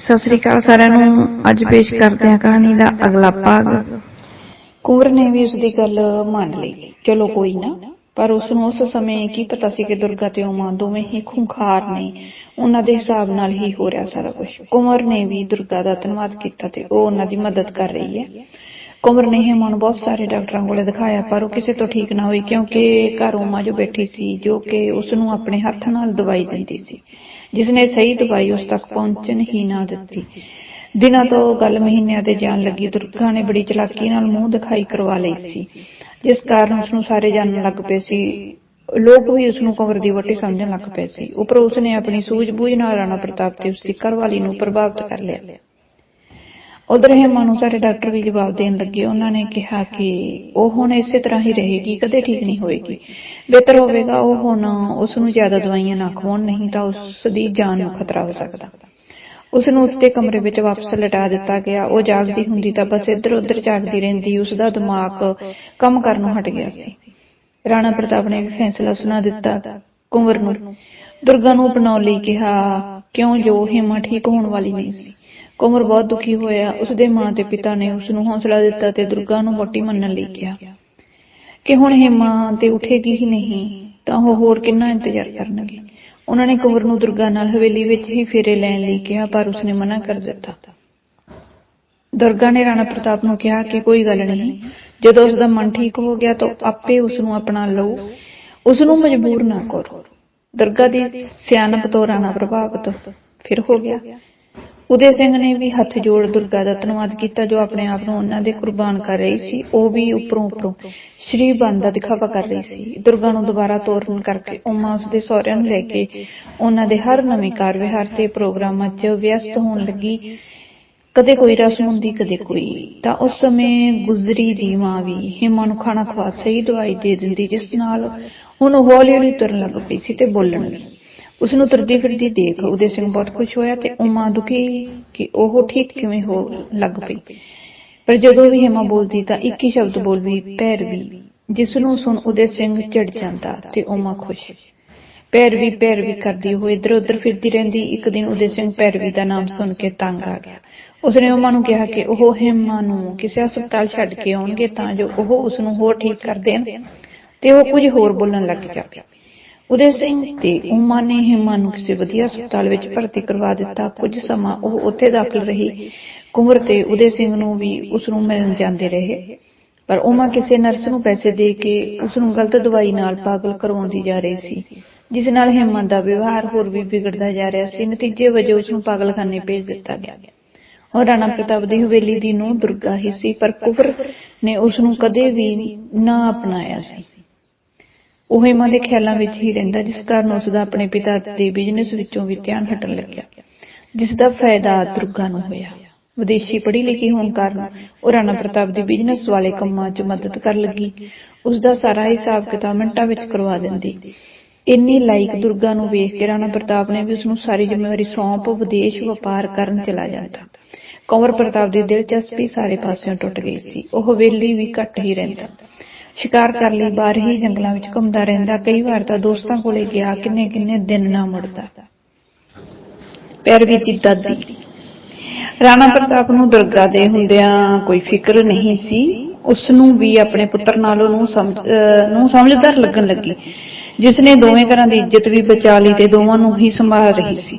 ਸਤਿ ਸ੍ਰੀ ਅਕਾਲ ਸਾਰਿਆਂ ਨੂੰ। ਅੱਜ ਪੇਸ਼ ਕਰਦੇ ਹਾਂ ਕਹਾਣੀ ਦਾ ਅਗਲਾ ਭਾਗ। ਕੁੰਵਰ ਨੇ ਵੀ ਉਸ ਦੀ ਗੱਲ ਮੰਨ ਲਈ। ਚਲੋ ਕੋਈ ਨਾ, ਪਰ ਉਸ ਨੂੰ ਉਸ ਸਮੇਂ ਕੀ ਪਤਾ ਸੀ ਕਿ ਦੁਰਗਾ ਤੇ ਉਮਾ ਦੋਵੇਂ ਹੀ ਖੁੰਖਾਰ ਨੇ। ਉਹਨਾਂ ਦੇ ਹਿਸਾਬ ਨਾਲ ਹੀ ਹੋ ਰਿਹਾ ਸਾਰਾ ਕੁਝ ਕੁੰਵਰ ਨੇ ਵੀ ਦੁਰਗਾ ਦਾ ਧੰਨਵਾਦ ਕੀਤਾ ਤੇ ਉਹ ਉਹਨਾਂ ਦੀ ਮਦਦ ਕਰ ਰਹੀ ਹੈ। ਕੁੰਵਰ ਨੇ ਹੇਮਾ ਨੂੰ ਬਹੁਤ ਸਾਰੇ ਡਾਕਟਰਾਂ ਕੋਲੇ ਦਿਖਾਇਆ, ਪਰ ਉਹ ਕਿਸੇ ਤੋਂ ਠੀਕ ਨਾ ਹੋਈ ਕਿਉਂਕਿ ਘਰ ਉਮਾ ਜੋ ਬੈਠੀ ਸੀ, ਜੋ ਕਿ ਉਸ ਨੂੰ ਆਪਣੇ ਹੱਥ ਨਾਲ ਦਵਾਈ ਦਿੰਦੀ ਸੀ। ਜਿਸ ਨੇ ਸਹੀ ਦਵਾਈ ਉਸ ਤੱਕ ਪਹੁੰਚਣ ਹੀ ਨਾ ਦਿੱਤੀ। ਦਿਨਾਂ ਤੋਂ ਗੱਲ ਮਹੀਨਿਆਂ ਤੇ ਜਾਣ ਲੱਗੀ। ਦੁਰਗਾ ਨੇ ਬੜੀ ਚਲਾਕੀ ਨਾਲ ਮੂੰਹ ਦਿਖਾਈ ਕਰਵਾ ਲਈ ਸੀ। ਜਿਸ ਕਾਰਨ ਉਸ ਨੂੰ ਸਾਰੇ ਜਾਣਨ ਲੱਗ ਪਏ ਸੀ। ਲੋਕ ਵੀ ਉਸ ਨੂੰ ਕੰਵਰ ਦੀ ਵਟੀ ਸਮਝਣ ਲੱਗ ਪਏ ਸੀ। ਉੱਪਰ ਉਸ ਨੇ ਆਪਣੀ ਸੂਝ-ਬੂਝ ਨਾਲ ਰਾਣਾ ਪ੍ਰਤਾਪ ਤੇ ਉਸ ਦੀ ਘਰਵਾਲੀ ਨੂੰ ਪ੍ਰਭਾਵਿਤ ਕਰ ਲਿਆ। ਉਧਰ ਹੇਮਾ ਨੂੰ ਸਾਰੇ ਡਾਕਟਰ ਵੀ ਜਵਾਬ ਦੇਣ ਲੱਗੇ। ਉਹਨਾਂ ਨੇ ਕਿਹਾ ਕਿ ਉਹ ਹੁਣ ਇਸੇ ਤਰ੍ਹਾਂ ਹੀ ਰਹੇਗੀ, ਕਦੇ ਠੀਕ ਨਹੀਂ ਹੋਏਗੀ। ਬਿਹਤਰ ਹੋਵੇਗਾ, ਉਹ ਹੁਣ ਉਸ ਨੂੰ ਜ਼ਿਆਦਾ ਦਵਾਈਆਂ ਨਾ ਖਵਾਉਣ, ਨਹੀਂ ਤਾਂ ਉਸ ਦੀ ਜਾਨ ਨੂੰ ਖਤਰਾ ਹੋ ਸਕਦਾ। ਉਸ ਨੂੰ ਉਸਦੇ ਕਮਰੇ ਵਿੱਚ ਵਾਪਸ ਲਟਾ ਦਿੱਤਾ ਗਿਆ। ਉਹ ਜਾਗਦੀ ਹੁੰਦੀ ਤਾਂ ਬਸ ਇੱਧਰ ਉੱਧਰ ਜਾਗਦੀ ਰਹਿੰਦੀ ਉਸ ਦਾ ਦਿਮਾਗ ਕੰਮ ਕਰਨੋਂ ਹਟ ਗਿਆ ਸੀ। ਰਾਣਾ ਪ੍ਰਤਾਪ ਨੇ ਵੀ ਫੈਸਲਾ ਸੁਣਾ ਦਿੱਤਾ ਕੁੰਵਰ ਨੂੰ। ਦੁਰਗਾ ਨੂੰ ਅਪਣਾਉਣ ਲਈ ਕਿਹਾ, ਕਿਉਂ ਜੋ ਹਿਮਾ ਠੀਕ ਹੋਣ ਵਾਲੀ ਨਹੀਂ ਸੀ? ਕੁੰਵਰ ਬਹੁਤ ਦੁਖੀ ਹੋਇਆ। ਉਸਦੇ ਮਾਂ ਤੇ ਪਿਤਾ ਨੇ ਉਸ ਨੂੰ ਹੌਸਲਾ ਦਿੱਤਾ ਤੇ ਦੁਰਗਾ ਨੂੰ ਮੋਟੀ ਮੰਨਣ ਲਈ ਕਿਹਾ ਕਿ ਹੁਣ ਇਹ ਮਾਂ ਤੇ ਉੱਠੇਗੀ ਹੀ ਨਹੀਂ, ਤਾਂ ਉਹ ਹੋਰ ਕਿੰਨਾ ਇੰਤਜ਼ਾਰ ਕਰਨਗੇ? ਉਹਨਾਂ ਨੇ ਕੁੰਵਰ ਨੂੰ ਦੁਰਗਾ ਨਾਲ ਹਵੇਲੀ ਵਿੱਚ ਹੀ ਫੇਰੇ ਲੈਣ ਲਈ ਕਿਹਾ, ਪਰ ਉਸਨੇ ਮਨਾ ਕਰ ਦਿੱਤਾ। ਦੁਰਗਾ ਨੇ ਰਾਣਾ ਪ੍ਰਤਾਪ ਨੂੰ ਕਿਹਾ ਕਿ ਕੋਈ ਗੱਲ ਨਹੀਂ, ਜਦੋਂ ਉਸ ਦਾ ਮਨ ਠੀਕ ਹੋ ਗਿਆ ਤਾਂ ਆਪੇ ਉਸ ਨੂੰ ਅਪਣਾ ਲਓ। ਉਸ ਨੂੰ ਮਜਬੂਰ ਨਾ ਕਰੋ। ਦੁਰਗਾ ਦੀ ਸਿਆਣਪ ਤੋਂ ਰਾਣਾ ਪ੍ਰਭਾਵਿਤ ਫਿਰ ਹੋ ਗਿਆ। ਉਦੇ ਸਿੰਘ ਨੇ ਵੀ ਹੱਥ ਜੋੜ ਦੁਰਗਾ ਦਾ ਧੰਨਵਾਦ ਕੀਤਾ, ਜੋ ਆਪਣੇ ਆਪ ਨੂੰ ਉਹਨਾਂ ਦੇ ਕੁਰਬਾਨ ਕਰ ਰਹੀ ਸੀ। ਉਹ ਵੀ ਉੱਪਰੋਂ ਉੱਪਰੋਂ ਸ਼੍ਰੀ ਬੰਦ ਦਾ ਦਿਖਾਵਾ ਕਰ ਰਹੀ ਸੀ। ਦੁਰਗਾ ਨੂੰ ਦੁਬਾਰਾ ਤੋਰਨ ਕਰਕੇ ਉਮਾ ਉਸਦੇ ਸਹੁਰਿਆਂ ਨੂੰ ਲੈ ਕੇ ਉਹਨਾਂ ਦੇ ਹਰ ਨਵੇਂ ਕਾਰ ਵਿਹਾਰ ਤੇ ਪ੍ਰੋਗਰਾਮਾਂ 'ਚ ਵਿਅਸਤ ਹੋਣ ਲੱਗੀ। ਕਦੇ ਕੋਈ ਰਸਮ ਹੁੰਦੀ ਕਦੇ ਕੋਈ। ਤਾਂ ਉਸ ਸਮੇਂ ਗੁਜ਼ਰੀ ਦੀ ਮਾਂ ਵੀ ਹਿਮਾ ਨੂੰ ਖਾਣਾ ਖਵਾ ਸਹੀ ਦਵਾਈ ਦੇ ਦਿੰਦੀ, ਜਿਸ ਨਾਲ ਹੁਣ ਹੌਲੀ ਹੌਲੀ ਤੁਰਨ ਲੱਗ ਪਈ ਸੀ ਤੇ ਬੋਲਣ ਵੀ ਉਸ ਨੂੰ ਤੁਰਦੀ ਫਿਰਦੀ ਦੇਖ ਉਦੇ ਸਿੰਘ ਬਹੁਤ ਖੁਸ਼ ਹੋਇਆ ਤੇ ਉਮਾ ਦੁਖੀ ਕਿ ਉਹ ਠੀਕ ਕਿਵੇਂ ਹੋ ਲੱਗ ਪਈ। ਪਰ ਜਦੋਂ ਵੀ ਹਿਮਾ ਬੋਲਦੀ ਤਾਂ ਇੱਕ ਹੀ ਸ਼ਬਦ ਬੋਲਦੀ ਪੈਰਵੀ ਜਿਸ ਨੂੰ ਸੁਣ ਉਦੇ ਸਿੰਘ ਚੜ ਜਾਂਦਾ ਤੇ ਉਮਾ ਖੁਸ਼। ਪੈਰਵੀ ਪੈਰਵੀ ਕਰਦੀ ਹੋਏ ਇਧਰ ਉਧਰ ਫਿਰਦੀ ਰਹਿੰਦੀ। ਇੱਕ ਦਿਨ ਉਦੇ ਸਿੰਘ ਪੈਰਵੀ ਦਾ ਨਾਮ ਸੁਣ ਕੇ ਤੰਗ ਆ ਗਿਆ। ਉਸਨੇ ਉਮਾ ਨੂੰ ਕਿਹਾ ਕਿ ਉਹ ਹਿਮਾ ਨੂੰ ਕਿਸੇ ਹਸਪਤਾਲ ਛੱਡ ਕੇ ਆਉਣਗੇ ਤਾਂ ਜੋ ਉਹ ਉਸ ਨੂੰ ਹੋਰ ਠੀਕ ਕਰ ਦੇਣ। ਤੇ ਉਹ ਕੁਝ ਹੋਰ ਬੋਲਣ ਲੱਗ ਜਾਵੇ ਉਦੇ ਸਿੰਘ ਤੇ ਉਮਾ ਨੇ ਹਿਮਾ ਨੂੰ ਕਿਸੇ ਵਧੀਆ ਹਸਪਤਾਲ ਵਿੱਚ ਭਰਤੀ ਕਰਵਾ ਦਿੱਤਾ। ਕੁਝ ਸਮਾਂ ਉਹ ਉੱਥੇ ਦਾਖਲ ਰਹੀ। ਕੁਮਰ ਤੇ ਉਦੇ ਸਿੰਘ ਨੂੰ ਵੀ ਉਸ ਨੂੰ ਮਿਲਣ ਜਾਂਦੇ ਰਹੇ। ਪਰ ਉਮਾ ਕਿਸੇ ਨਰਸ ਨੂੰ ਪੈਸੇ ਦੇ ਕੇ ਉਸ ਨੂੰ ਗਲਤ ਦਵਾਈ ਨਾਲ ਪਾਗਲ ਕਰਵਾਉਂਦੀ ਜਾ ਰਹੀ ਸੀ, ਜਿਸ ਨਾਲ ਹਿਮਾ ਦਾ ਵਿਵਹਾਰ ਹੋਰ ਵੀ ਵਿਗੜਦਾ ਜਾ ਰਿਹਾ ਸੀ। ਨਤੀਜੇ ਵਜੋਂ ਉਸ ਨੂੰ ਪਾਗਲਖਾਨੇ ਭੇਜ ਦਿੱਤਾ ਗਿਆ। ਔਰ ਰਾਣਾ ਪ੍ਰਤਾਪ ਦੀ ਹਵੇਲੀ ਦੀ ਨੂੰ ਦੁਰਗਾ ਹੀ ਸੀ, ਪਰ ਕੁਫਰ ਨੇ ਉਸ ਨੂੰ ਕਦੇ ਵੀ ਨਾ ਅਪਣਾਇਆ ਸੀ। ਉਹ ਹਿਮਾ ਦੇ ਖਿਆਲਾਂ ਵਿੱਚ ਹੀ ਰਹਿੰਦਾ, ਜਿਸ ਕਾਰਨ ਉਸ ਦਾ ਆਪਣੇ ਪਿਤਾ ਦੇ ਬਿਜ਼ਨਸ ਵਿੱਚੋਂ ਵੀ ਧਿਆਨ ਹਟਣ ਲੱਗਿਆ ਜਿਸ ਦਾ ਫਾਇਦਾ ਦੁਰਗਾ ਨੂੰ ਹੋਇਆ। ਵਿਦੇਸ਼ੀ ਪੜ੍ਹੀ ਲਿਖੀ ਹੋਣ ਕਾਰਨ ਉਹ ਰਾਣਾ ਪ੍ਰਤਾਪ ਦੀ ਬਿਜ਼ਨਸ ਵਾਲੇ ਕੰਮਾਂ 'ਚ ਮਦਦ ਕਰਨ ਲੱਗੀ। ਉਸ ਦਾ ਸਾਰਾ ਹਿਸਾਬ ਕਿਤਾਬ ਮਿੰਟਾਂ ਵਿੱਚ ਕਰਵਾ ਦਿੰਦੀ। ਇੰਨੀ ਲਾਇਕ ਦੁਰਗਾ ਨੂੰ ਵੇਖ ਕੇ ਰਾਣਾ ਪ੍ਰਤਾਪ ਨੇ ਵੀ ਉਸ ਨੂੰ ਸਾਰੀ ਜ਼ਿੰਮੇਵਾਰੀ ਸੌਂਪ, ਵਿਦੇਸ਼ ਵਪਾਰ ਕਰਨ ਚਲਾ ਜਾਂਦਾ। ਕੰਵਰ ਪ੍ਰਤਾਪ ਦੀ ਦਿਲਚਸਪੀ ਸਾਰੇ ਪਾਸਿਓਂ ਟੁੱਟ ਗਈ ਸੀ। ਉਹ ਹਵੇਲੀ ਵੀ ਘੱਟ ਹੀ ਰਹਿੰਦਾ। ਸ਼ਿਕਾਰ ਕਰ ਲਈ, ਬਾਹਰ ਹੀ ਜੰਗਲਾਂ ਵਿੱਚ ਘੁੰਮਦਾ ਰਹਿੰਦਾ। ਕਈ ਵਾਰ ਤਾਂ ਦੋਸਤਾਂ ਕੋਲੇ ਗਿਆ ਕਿੰਨੇ ਕਿੰਨੇ ਦਿਨ ਨਾ ਮੁੜਦਾ। ਪੈਰ ਵਿੱਚ ਦਾਦੀ। ਰਾਣਾ ਪ੍ਰਤਾਪ ਨੂੰ ਦੁਰਗਾ ਦੇ ਹੁੰਦਿਆਂ ਕੋਈ ਫਿਕਰ ਨਹੀਂ ਸੀ। ਉਸ ਨੂੰ ਵੀ ਆਪਣੇ ਪੁੱਤਰ ਨਾਲੋਂ ਨੂੰ ਨੂੰ ਸਮਝਦਾਰ ਲੱਗਣ ਲੱਗੀ। ਜਿਸ ਨੇ ਦੋਵੇਂ ਘਰਾਂ ਦੀ ਇੱਜ਼ਤ ਵੀ ਬਚਾ ਲਈ ਤੇ ਦੋਵਾਂ ਨੂੰ ਹੀ ਸੰਭਾਲ ਰਹੀ ਸੀ।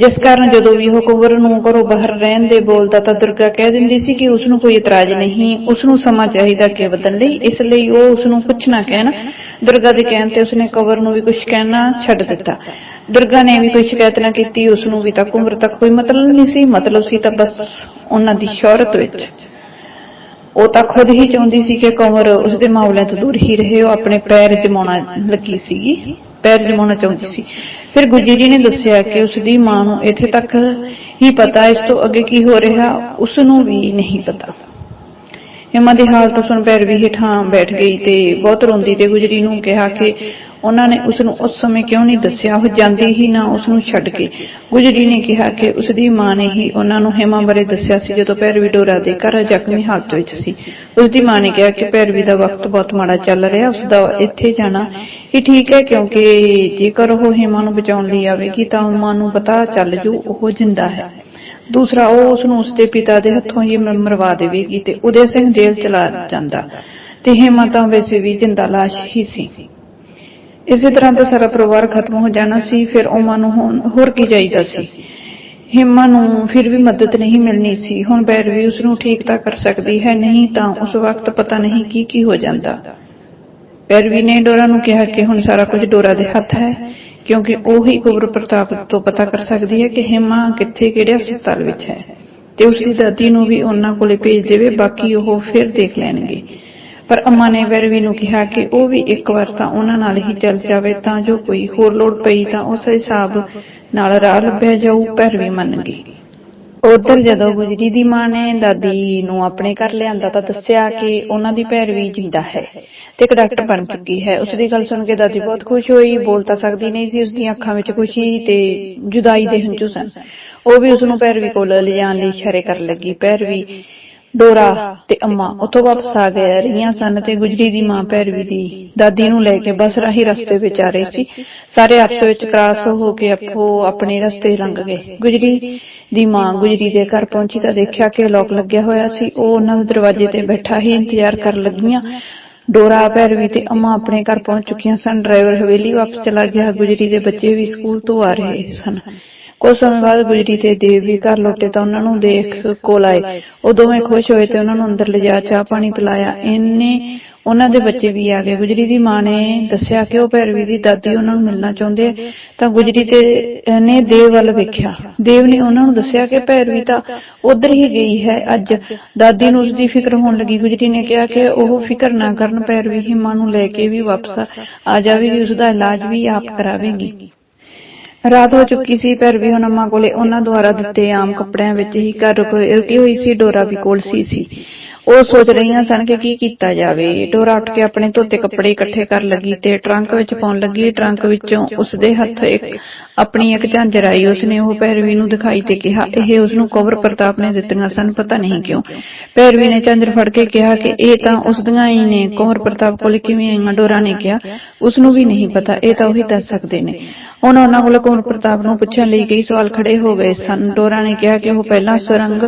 ਜਿਸ ਕਾਰਨ ਜਦੋਂ ਵੀ ਉਹ ਕੁਵਰ ਨੂੰ ਘਰੋਂ ਬਾਹਰ ਰਹਿਣ ਦੇ ਬੋਲਦਾ ਤਾਂ ਦੁਰਗਾ ਕਹਿ ਦਿੰਦੀ ਸੀ ਕਿ ਉਸ ਨੂੰ ਕੋਈ ਇਤਰਾਜ਼ ਨਹੀਂ ਉਸ ਨੂੰ ਸਮਾਂ ਚਾਹੀਦਾ ਕਿ ਬਦਲਣ ਲਈ, ਇਸ ਲਈ ਉਹ ਉਸ ਨੂੰ ਕੁਝ ਨਾ ਕਹਿਣ। ਦੁਰਗਾ ਦੇ ਕਹਿਣ ਤੇ ਉਸਨੇ ਕਵਰ ਨੂੰ ਵੀ ਕੁਝ ਕਹਿਣਾ ਛੱਡ ਦਿੱਤਾ। ਦੁਰਗਾ ਨੇ ਵੀ ਕੋਈ ਸ਼ਿਕਾਇਤ ਨਾ ਕੀਤੀ ਉਸ ਨੂੰ ਵੀ ਤਾਂ ਉਮਰ ਤੱਕ ਕੋਈ ਮਤਲਬ ਨਹੀਂ ਸੀ, ਮਤਲਬ ਸੀ ਤਾਂ ਬਸ ਉਹਨਾਂ ਦੀ ਸ਼ੌਹਰਤ ਵਿੱਚ। ਉਹ ਤਾਂ ਖੁਦ ਹੀ ਚਾਹੁੰਦੀ ਸੀ ਕਿ ਕਮਰ ਉਸਦੇ ਮਾਮਲਿਆਂ ਤੋਂ ਦੂਰ ਹੀ ਰਹੇ, ਉਹ ਆਪਣੇ ਪੈਰ ਜਮਾਉਣਾ ਲੱਗੀ ਸੀਗੀ, ਪੈਰ ਜਮਾਉਣਾ ਚਾਹੁੰਦੀ ਸੀ। ਫਿਰ ਗੁੱਜੀ ਜੀ ਨੇ ਦੱਸਿਆ ਕਿ ਉਸ ਦੀ ਮਾਂ ਨੂੰ ਇੱਥੇ ਤੱਕ ਹੀ ਪਤਾ ਇਸ ਤੋਂ ਅੱਗੇ ਕੀ ਹੋ ਰਿਹਾ ਉਸ ਨੂੰ ਵੀ ਨਹੀਂ ਪਤਾ। ਹਿਮਾ ਦੀ ਹਾਲਤ ਸੁਣ ਪੈਰਵੀ ਹੇਠਾਂ ਬੈਠ ਗਈ ਤੇ ਬਹੁਤ ਰੋਂਦੀ ਤੇ ਗੁਜਰੀ ਨੂੰ ਕਿਹਾ ਕਿ ਉਹਨਾਂ ਨੇ ਉਸ ਨੂੰ ਉਸ ਸਮੇਂ ਕਿਉਂ ਨਹੀਂ ਦੱਸਿਆ? ਉਹ ਜਾਂਦੀ ਹੀ ਨਾ ਉਸ ਨੂੰ ਛੱਡ ਕੇ। ਗੁਜਰੀ ਨੇ ਕਿਹਾ ਕਿ ਉਸ ਦੀ ਮਾਂ ਨੇ ਹੀ ਉਹਨਾਂ ਨੂੰ ਹਿਮਾ ਬਾਰੇ ਦੱਸਿਆ ਸੀ ਜਦੋਂ ਪੈਰਵੀ ਡੋਰਾ ਦੇ ਘਰ ਜ਼ਖਮੀ ਹਾਲਤ ਵਿੱਚ ਸੀ। ਉਸ ਦੀ ਮਾਂ ਨੇ ਕਿਹਾ ਕਿ ਪੈਰਵੀ ਦਾ ਵਕਤ ਬਹੁਤ ਮਾੜਾ ਚੱਲ ਰਿਹਾ, ਉਸ ਦਾ ਇੱਥੇ ਜਾਣਾ ਹੀ ਠੀਕ ਹੈ ਕਿਉਂਕਿ ਜੇਕਰ ਉਹ ਹਿਮਾ ਨੂੰ ਬਚਾਉਣ ਲਈ ਆਵੇਗੀ ਤਾਂ ਮਾਂ ਨੂੰ ਪਤਾ ਚੱਲ ਜੂ, ਉਹ ਜਿੰਦਾ ਹੈ। ਦੂਸਰਾ ਉਹ ਉਸ ਨੂੰ ਉਸਦੇ ਪਿਤਾ ਦੇ ਹੱਥੋਂ ਹੀ ਮਰਵਾ ਦੇਵੇਗੀ ਤੇ ਉਦੈ ਸਿੰਘ ਜੇਲ੍ਹ ਚਲਾ ਜਾਂਦਾ। ਤੇ ਹੇਮਾ ਤਾਂ ਵੈਸੇ ਵੀ ਜਿੰਦਾ ਲਾਸ਼ ਹੀ ਸੀ। ਇਸੇ ਤਰ੍ਹਾਂ ਤਾਂ ਸਾਰਾ ਪਰਿਵਾਰ ਖਤਮ ਹੋ ਜਾਣਾ ਸੀ, ਫਿਰ ਉਮਾ ਨੂੰ ਹੋਰ ਕੀ ਚਾਹੀਦਾ ਸੀ? ਹਿੰਮਾ ਨੂੰ ਫਿਰ ਵੀ ਮਦਦ ਨਹੀਂ ਮਿਲਣੀ ਸੀ। ਹੁਣ ਬੈਰਵੀ ਉਸ ਨੂੰ ਠੀਕ ਤਾਂ ਕਰ ਸਕਦੀ ਹੈ, ਨਹੀਂ ਤਾਂ ਉਸ ਵਕਤ ਪਤਾ ਨਹੀਂ ਕੀ ਕੀ ਹੋ ਜਾਂਦਾ। ਬੈਰਵੀ ਨੇ ਡੋਰਾ ਨੂੰ ਕਿਹਾ ਕਿ ਹੁਣ ਸਾਰਾ ਕੁਝ ਡੋਰਾ ਦੇ ਹੱਥ ਹੈ। ਕਿਉਂਕਿ ਉਹ ਹੀ ਕੁਬਰ ਪ੍ਰਤਾਪ ਤੋਂ ਪਤਾ ਕਰ ਸਕਦੀ ਹੈ ਕਿ ਹਿੰਮਾ ਕਿੱਥੇ, ਕਿਹੜੇ ਹਸਪਤਾਲ ਵਿੱਚ ਹੈ। ਤੇ ਉਸ ਦੀ ਦਾਦੀ ਨੂੰ ਵੀ ਉਹਨਾਂ ਕੋਲੇ ਭੇਜ ਦੇਵੇ, ਬਾਕੀ ਉਹ ਫਿਰ ਦੇਖ ਲੈਣਗੇ। ਪਰ ਅਮਾ ਨੇ ਵੈਰਵੀ ਨੂੰ ਕਿਹਾ ਕਿ ਉਹ ਵੀ ਇੱਕ ਵਾਰ ਤਾਂ ਉਹਨਾਂ ਨਾਲ ਹੀ ਚੱਲ ਜਾਵੇ, ਤਾਂ ਜੋ ਕੋਈ ਹੋਰ ਲੋੜ ਪਈ ਤਾਂ ਉਸ ਹਿਸਾਬ ਨਾਲ ਰਾਹ ਲੱਭਿਆ ਜਾਊ, ਭੈਰਵੀ ਮੰਨ ਗਈ। ਉਧਰ ਜਦੋਂ ਗੁਜਰੀ ਦੀ ਮਾਂ ਨੇ ਦਾਦੀ ਨੂੰ ਆਪਣੇ ਘਰ ਲਿਆਂਦਾ ਤਾਂ ਦੱਸਿਆ ਕਿ ਉਹਨਾਂ ਦੀ ਭੈਰਵੀ ਜਿੰਦਾ ਹੈ ਤੇ ਇੱਕ ਡਾਕਟਰ ਬਣ ਚੁੱਕੀ ਹੈ। ਉਸ ਦੀ ਗੱਲ ਸੁਣ ਕੇ ਦਾਦੀ ਬਹੁਤ ਖੁਸ਼ ਹੋਈ, ਬੋਲ ਤਾਂ ਸਕਦੀ ਨਹੀਂ ਸੀ ਉਸ ਦੀਆਂ ਅੱਖਾਂ ਵਿੱਚ ਖੁਸ਼ੀ ਤੇ ਜੁਦਾਈ ਦੇ ਹੰਝੂ ਸਨ। ਉਹ ਵੀ ਉਸ ਨੂੰ ਭੈਰਵੀ ਕੋਲ ਲਿਜਾਣ ਲਈ ਇਸ਼ਾਰੇ ਕਰਨ ਲੱਗੀ। ਭੈਰਵੀ ਡੋਰਾ ਤੇ ਅੰਮਾ ਉੱਥੋਂ ਵਾਪਸ ਆ ਗਏ। ਰਹੀਆਂ ਸਨ ਤੇ ਗੁਜਰੀ ਦੀ ਮਾਂ ਭੈਰਵੀ ਦੀ ਦਾਦੀ ਨੂੰ ਲੈ ਕੇ ਬਸ ਰਾਹੀਂ ਰਸਤੇ ਵਿੱਚ ਆ ਰਹੀ ਸੀ। ਸਾਰੇ ਆਪਸ ਵਿੱਚ ਕ੍ਰਾਸ ਹੋ ਕੇ ਆਪੋ ਆਪਣੇ ਰਸਤੇ ਲੰਘ ਗਏ। ਗੁਜਰੀ ਦੀ ਮਾਂ ਗੁਜਰੀ ਦੇ ਘਰ ਪਹੁੰਚੀ ਤਾਂ ਦੇਖਿਆ ਕਿ ਲੋਕ ਲੱਗਿਆ ਹੋਇਆ ਸੀ। ਉਹ ਉਹਨਾਂ ਦੇ ਦਰਵਾਜ਼ੇ ਤੇ ਬੈਠਾ ਹੀ ਇੰਤਜ਼ਾਰ ਕਰਨ ਲੱਗੀਆਂ। ਡੋਰਾ ਭੈਰਵੀ ਤੇ ਅੰਮਾ ਆਪਣੇ ਘਰ ਪਹੁੰਚ ਚੁੱਕੀਆਂ ਸਨ। ਡਰਾਈਵਰ ਹਵੇਲੀ ਵਾਪਸ ਚਲਾ ਗਿਆ। ਗੁਜਰੀ ਦੇ ਬੱਚੇ ਵੀ ਸਕੂਲ ਤੋਂ ਆ ਰਹੇ ਸਨ। ਕੁਝ ਸਮੇਂ ਬਾਅਦ ਗੁਜਰੀ ਤੇ ਦੇਵ ਵੀ ਘਰ ਲੌਟੇ ਤਾਂ ਉਹਨਾਂ ਨੂੰ ਦੇਖ ਕੋਲ ਆਏ। ਉਹ ਦੋਵੇਂ ਖੁਸ਼ ਹੋਏ ਤੇ ਉਹਨਾਂ ਨੂੰ ਅੰਦਰ ਲਿਜਾ, ਚਾਹ ਪਾਣੀ ਪਿਲਾਇਆ। ਇੰਨੇ ਉਹਨਾਂ ਦੇ ਬੱਚੇ ਵੀ ਆ ਗਏ। ਗੁਜਰੀ ਦੀ ਮਾਂ ਨੇ ਦੱਸਿਆ ਕਿ ਉਹ ਭੈਰਵੀ ਦੀ ਦਾਦੀ ਉਹਨਾਂ ਨੂੰ ਮਿਲਣਾ ਚਾਹੁੰਦੇ ਤਾਂ ਗੁਜਰੀ ਤੇ ਨੇ ਦੇਵ ਵੱਲ ਵੇਖਿਆ। ਦੇਵ ਨੇ ਉਹਨਾਂ ਨੂੰ ਦੱਸਿਆ ਕਿ ਭੈਰਵੀ ਤਾਂ ਉਧਰ ਹੀ ਗਈ ਹੈ। ਅੱਜ ਦਾਦੀ ਨੂੰ ਉਸ ਦੀ ਫਿਕਰ ਹੋਣ ਲੱਗੀ। ਗੁਜਰੀ ਨੇ ਕਿਹਾ ਕਿ ਉਹ ਫਿਕਰ ਨਾ ਕਰਨ, ਭੈਰਵੀ ਮਾਂ ਨੂੰ ਲੈ ਕੇ ਵੀ ਵਾਪਸ ਆ ਜਾਵੇਗੀ ਉਸ ਦਾ ਇਲਾਜ ਵੀ ਆਪ ਕਰਾਵੇਗੀ। ਰਾਤ ਹੋ ਚੁੱਕੀ ਸੀ ਭੈਰਵੀ ਹੁਣ ਅੰਮਾ ਕੋਲੇ ਉਹਨਾਂ ਦੁਆਰਾ ਦਿੱਤੇ ਆਮ ਕੱਪੜਿਆਂ ਵਿੱਚ ਹੀ ਘਰ ਰੁਕੀ ਹੋਈ ਸੀ, ਡੋਰਾ ਵੀ ਕੋਲ ਸੀ ਸੀ। ਉਹ ਸੋਚ ਰਹੀਆਂ ਸਨ ਕਿ ਕੀ ਕੀਤਾ ਜਾਵੇ। ਡੋਰਾ ਉੱਠ ਕੇ ਆਪਣੇ ਧੋਤੇ ਕੱਪੜੇ ਇਕੱਠੇ ਕਰਨ ਲੱਗੀ ਤੇ ਟਰੰਕ ਵਿੱਚ ਪਾਉਣ ਲੱਗੀ। ਟਰੰਕ ਵਿੱਚੋਂ ਉਸਦੇ ਹੱਥ ਇੱਕ ਆਪਣੀ ਇੱਕ ਝਾਂਜਰ ਆਈ। ਉਸਨੇ ਉਹ ਪੈਰਵੀ ਨੂੰ ਦਿਖਾਈ ਤੇ ਕਿਹਾ, ਇਹ ਉਸਨੂੰ ਕਵਰ ਪ੍ਰਤਾਪ ਨੇ ਦਿੱਤੀਆਂ ਸਨ, ਪਤਾ ਨਹੀਂ ਕਿਉਂ। ਪੈਰਵੀ ਨੇ ਝਾਂਜਰ ਫੜ ਕੇ ਕਿਹਾ ਕਿ ਇਹ ਤਾਂ ਉਸ ਦੀਆਂ ਹੀ ਨੇ। ਕਵਰ ਪ੍ਰਤਾਪ ਕੋਲ ਕਿਵੇਂ ਆਈਆਂ? ਡੋਰਾ ਨੇ ਕਿਹਾ ਉਸ ਨੂੰ ਵੀ ਨਹੀਂ ਪਤਾ। ਇਹ ਤਾਂ ਉਹੀ ਦੱਸ ਸਕਦੇ ਨੇ। ਹੁਣ ਉਹਨਾਂ ਕੋਲ ਕੌਣ ਪ੍ਰਤਾਪ ਨੂੰ ਪੁੱਛਣ ਲਈ ਕਈ ਸਵਾਲ ਖੜੇ ਹੋ ਗਏ ਸਨ। ਡੋਰਾ ਨੇ ਕਿਹਾ ਕਿ ਉਹ ਪਹਿਲਾਂ ਸੁਰੰਗ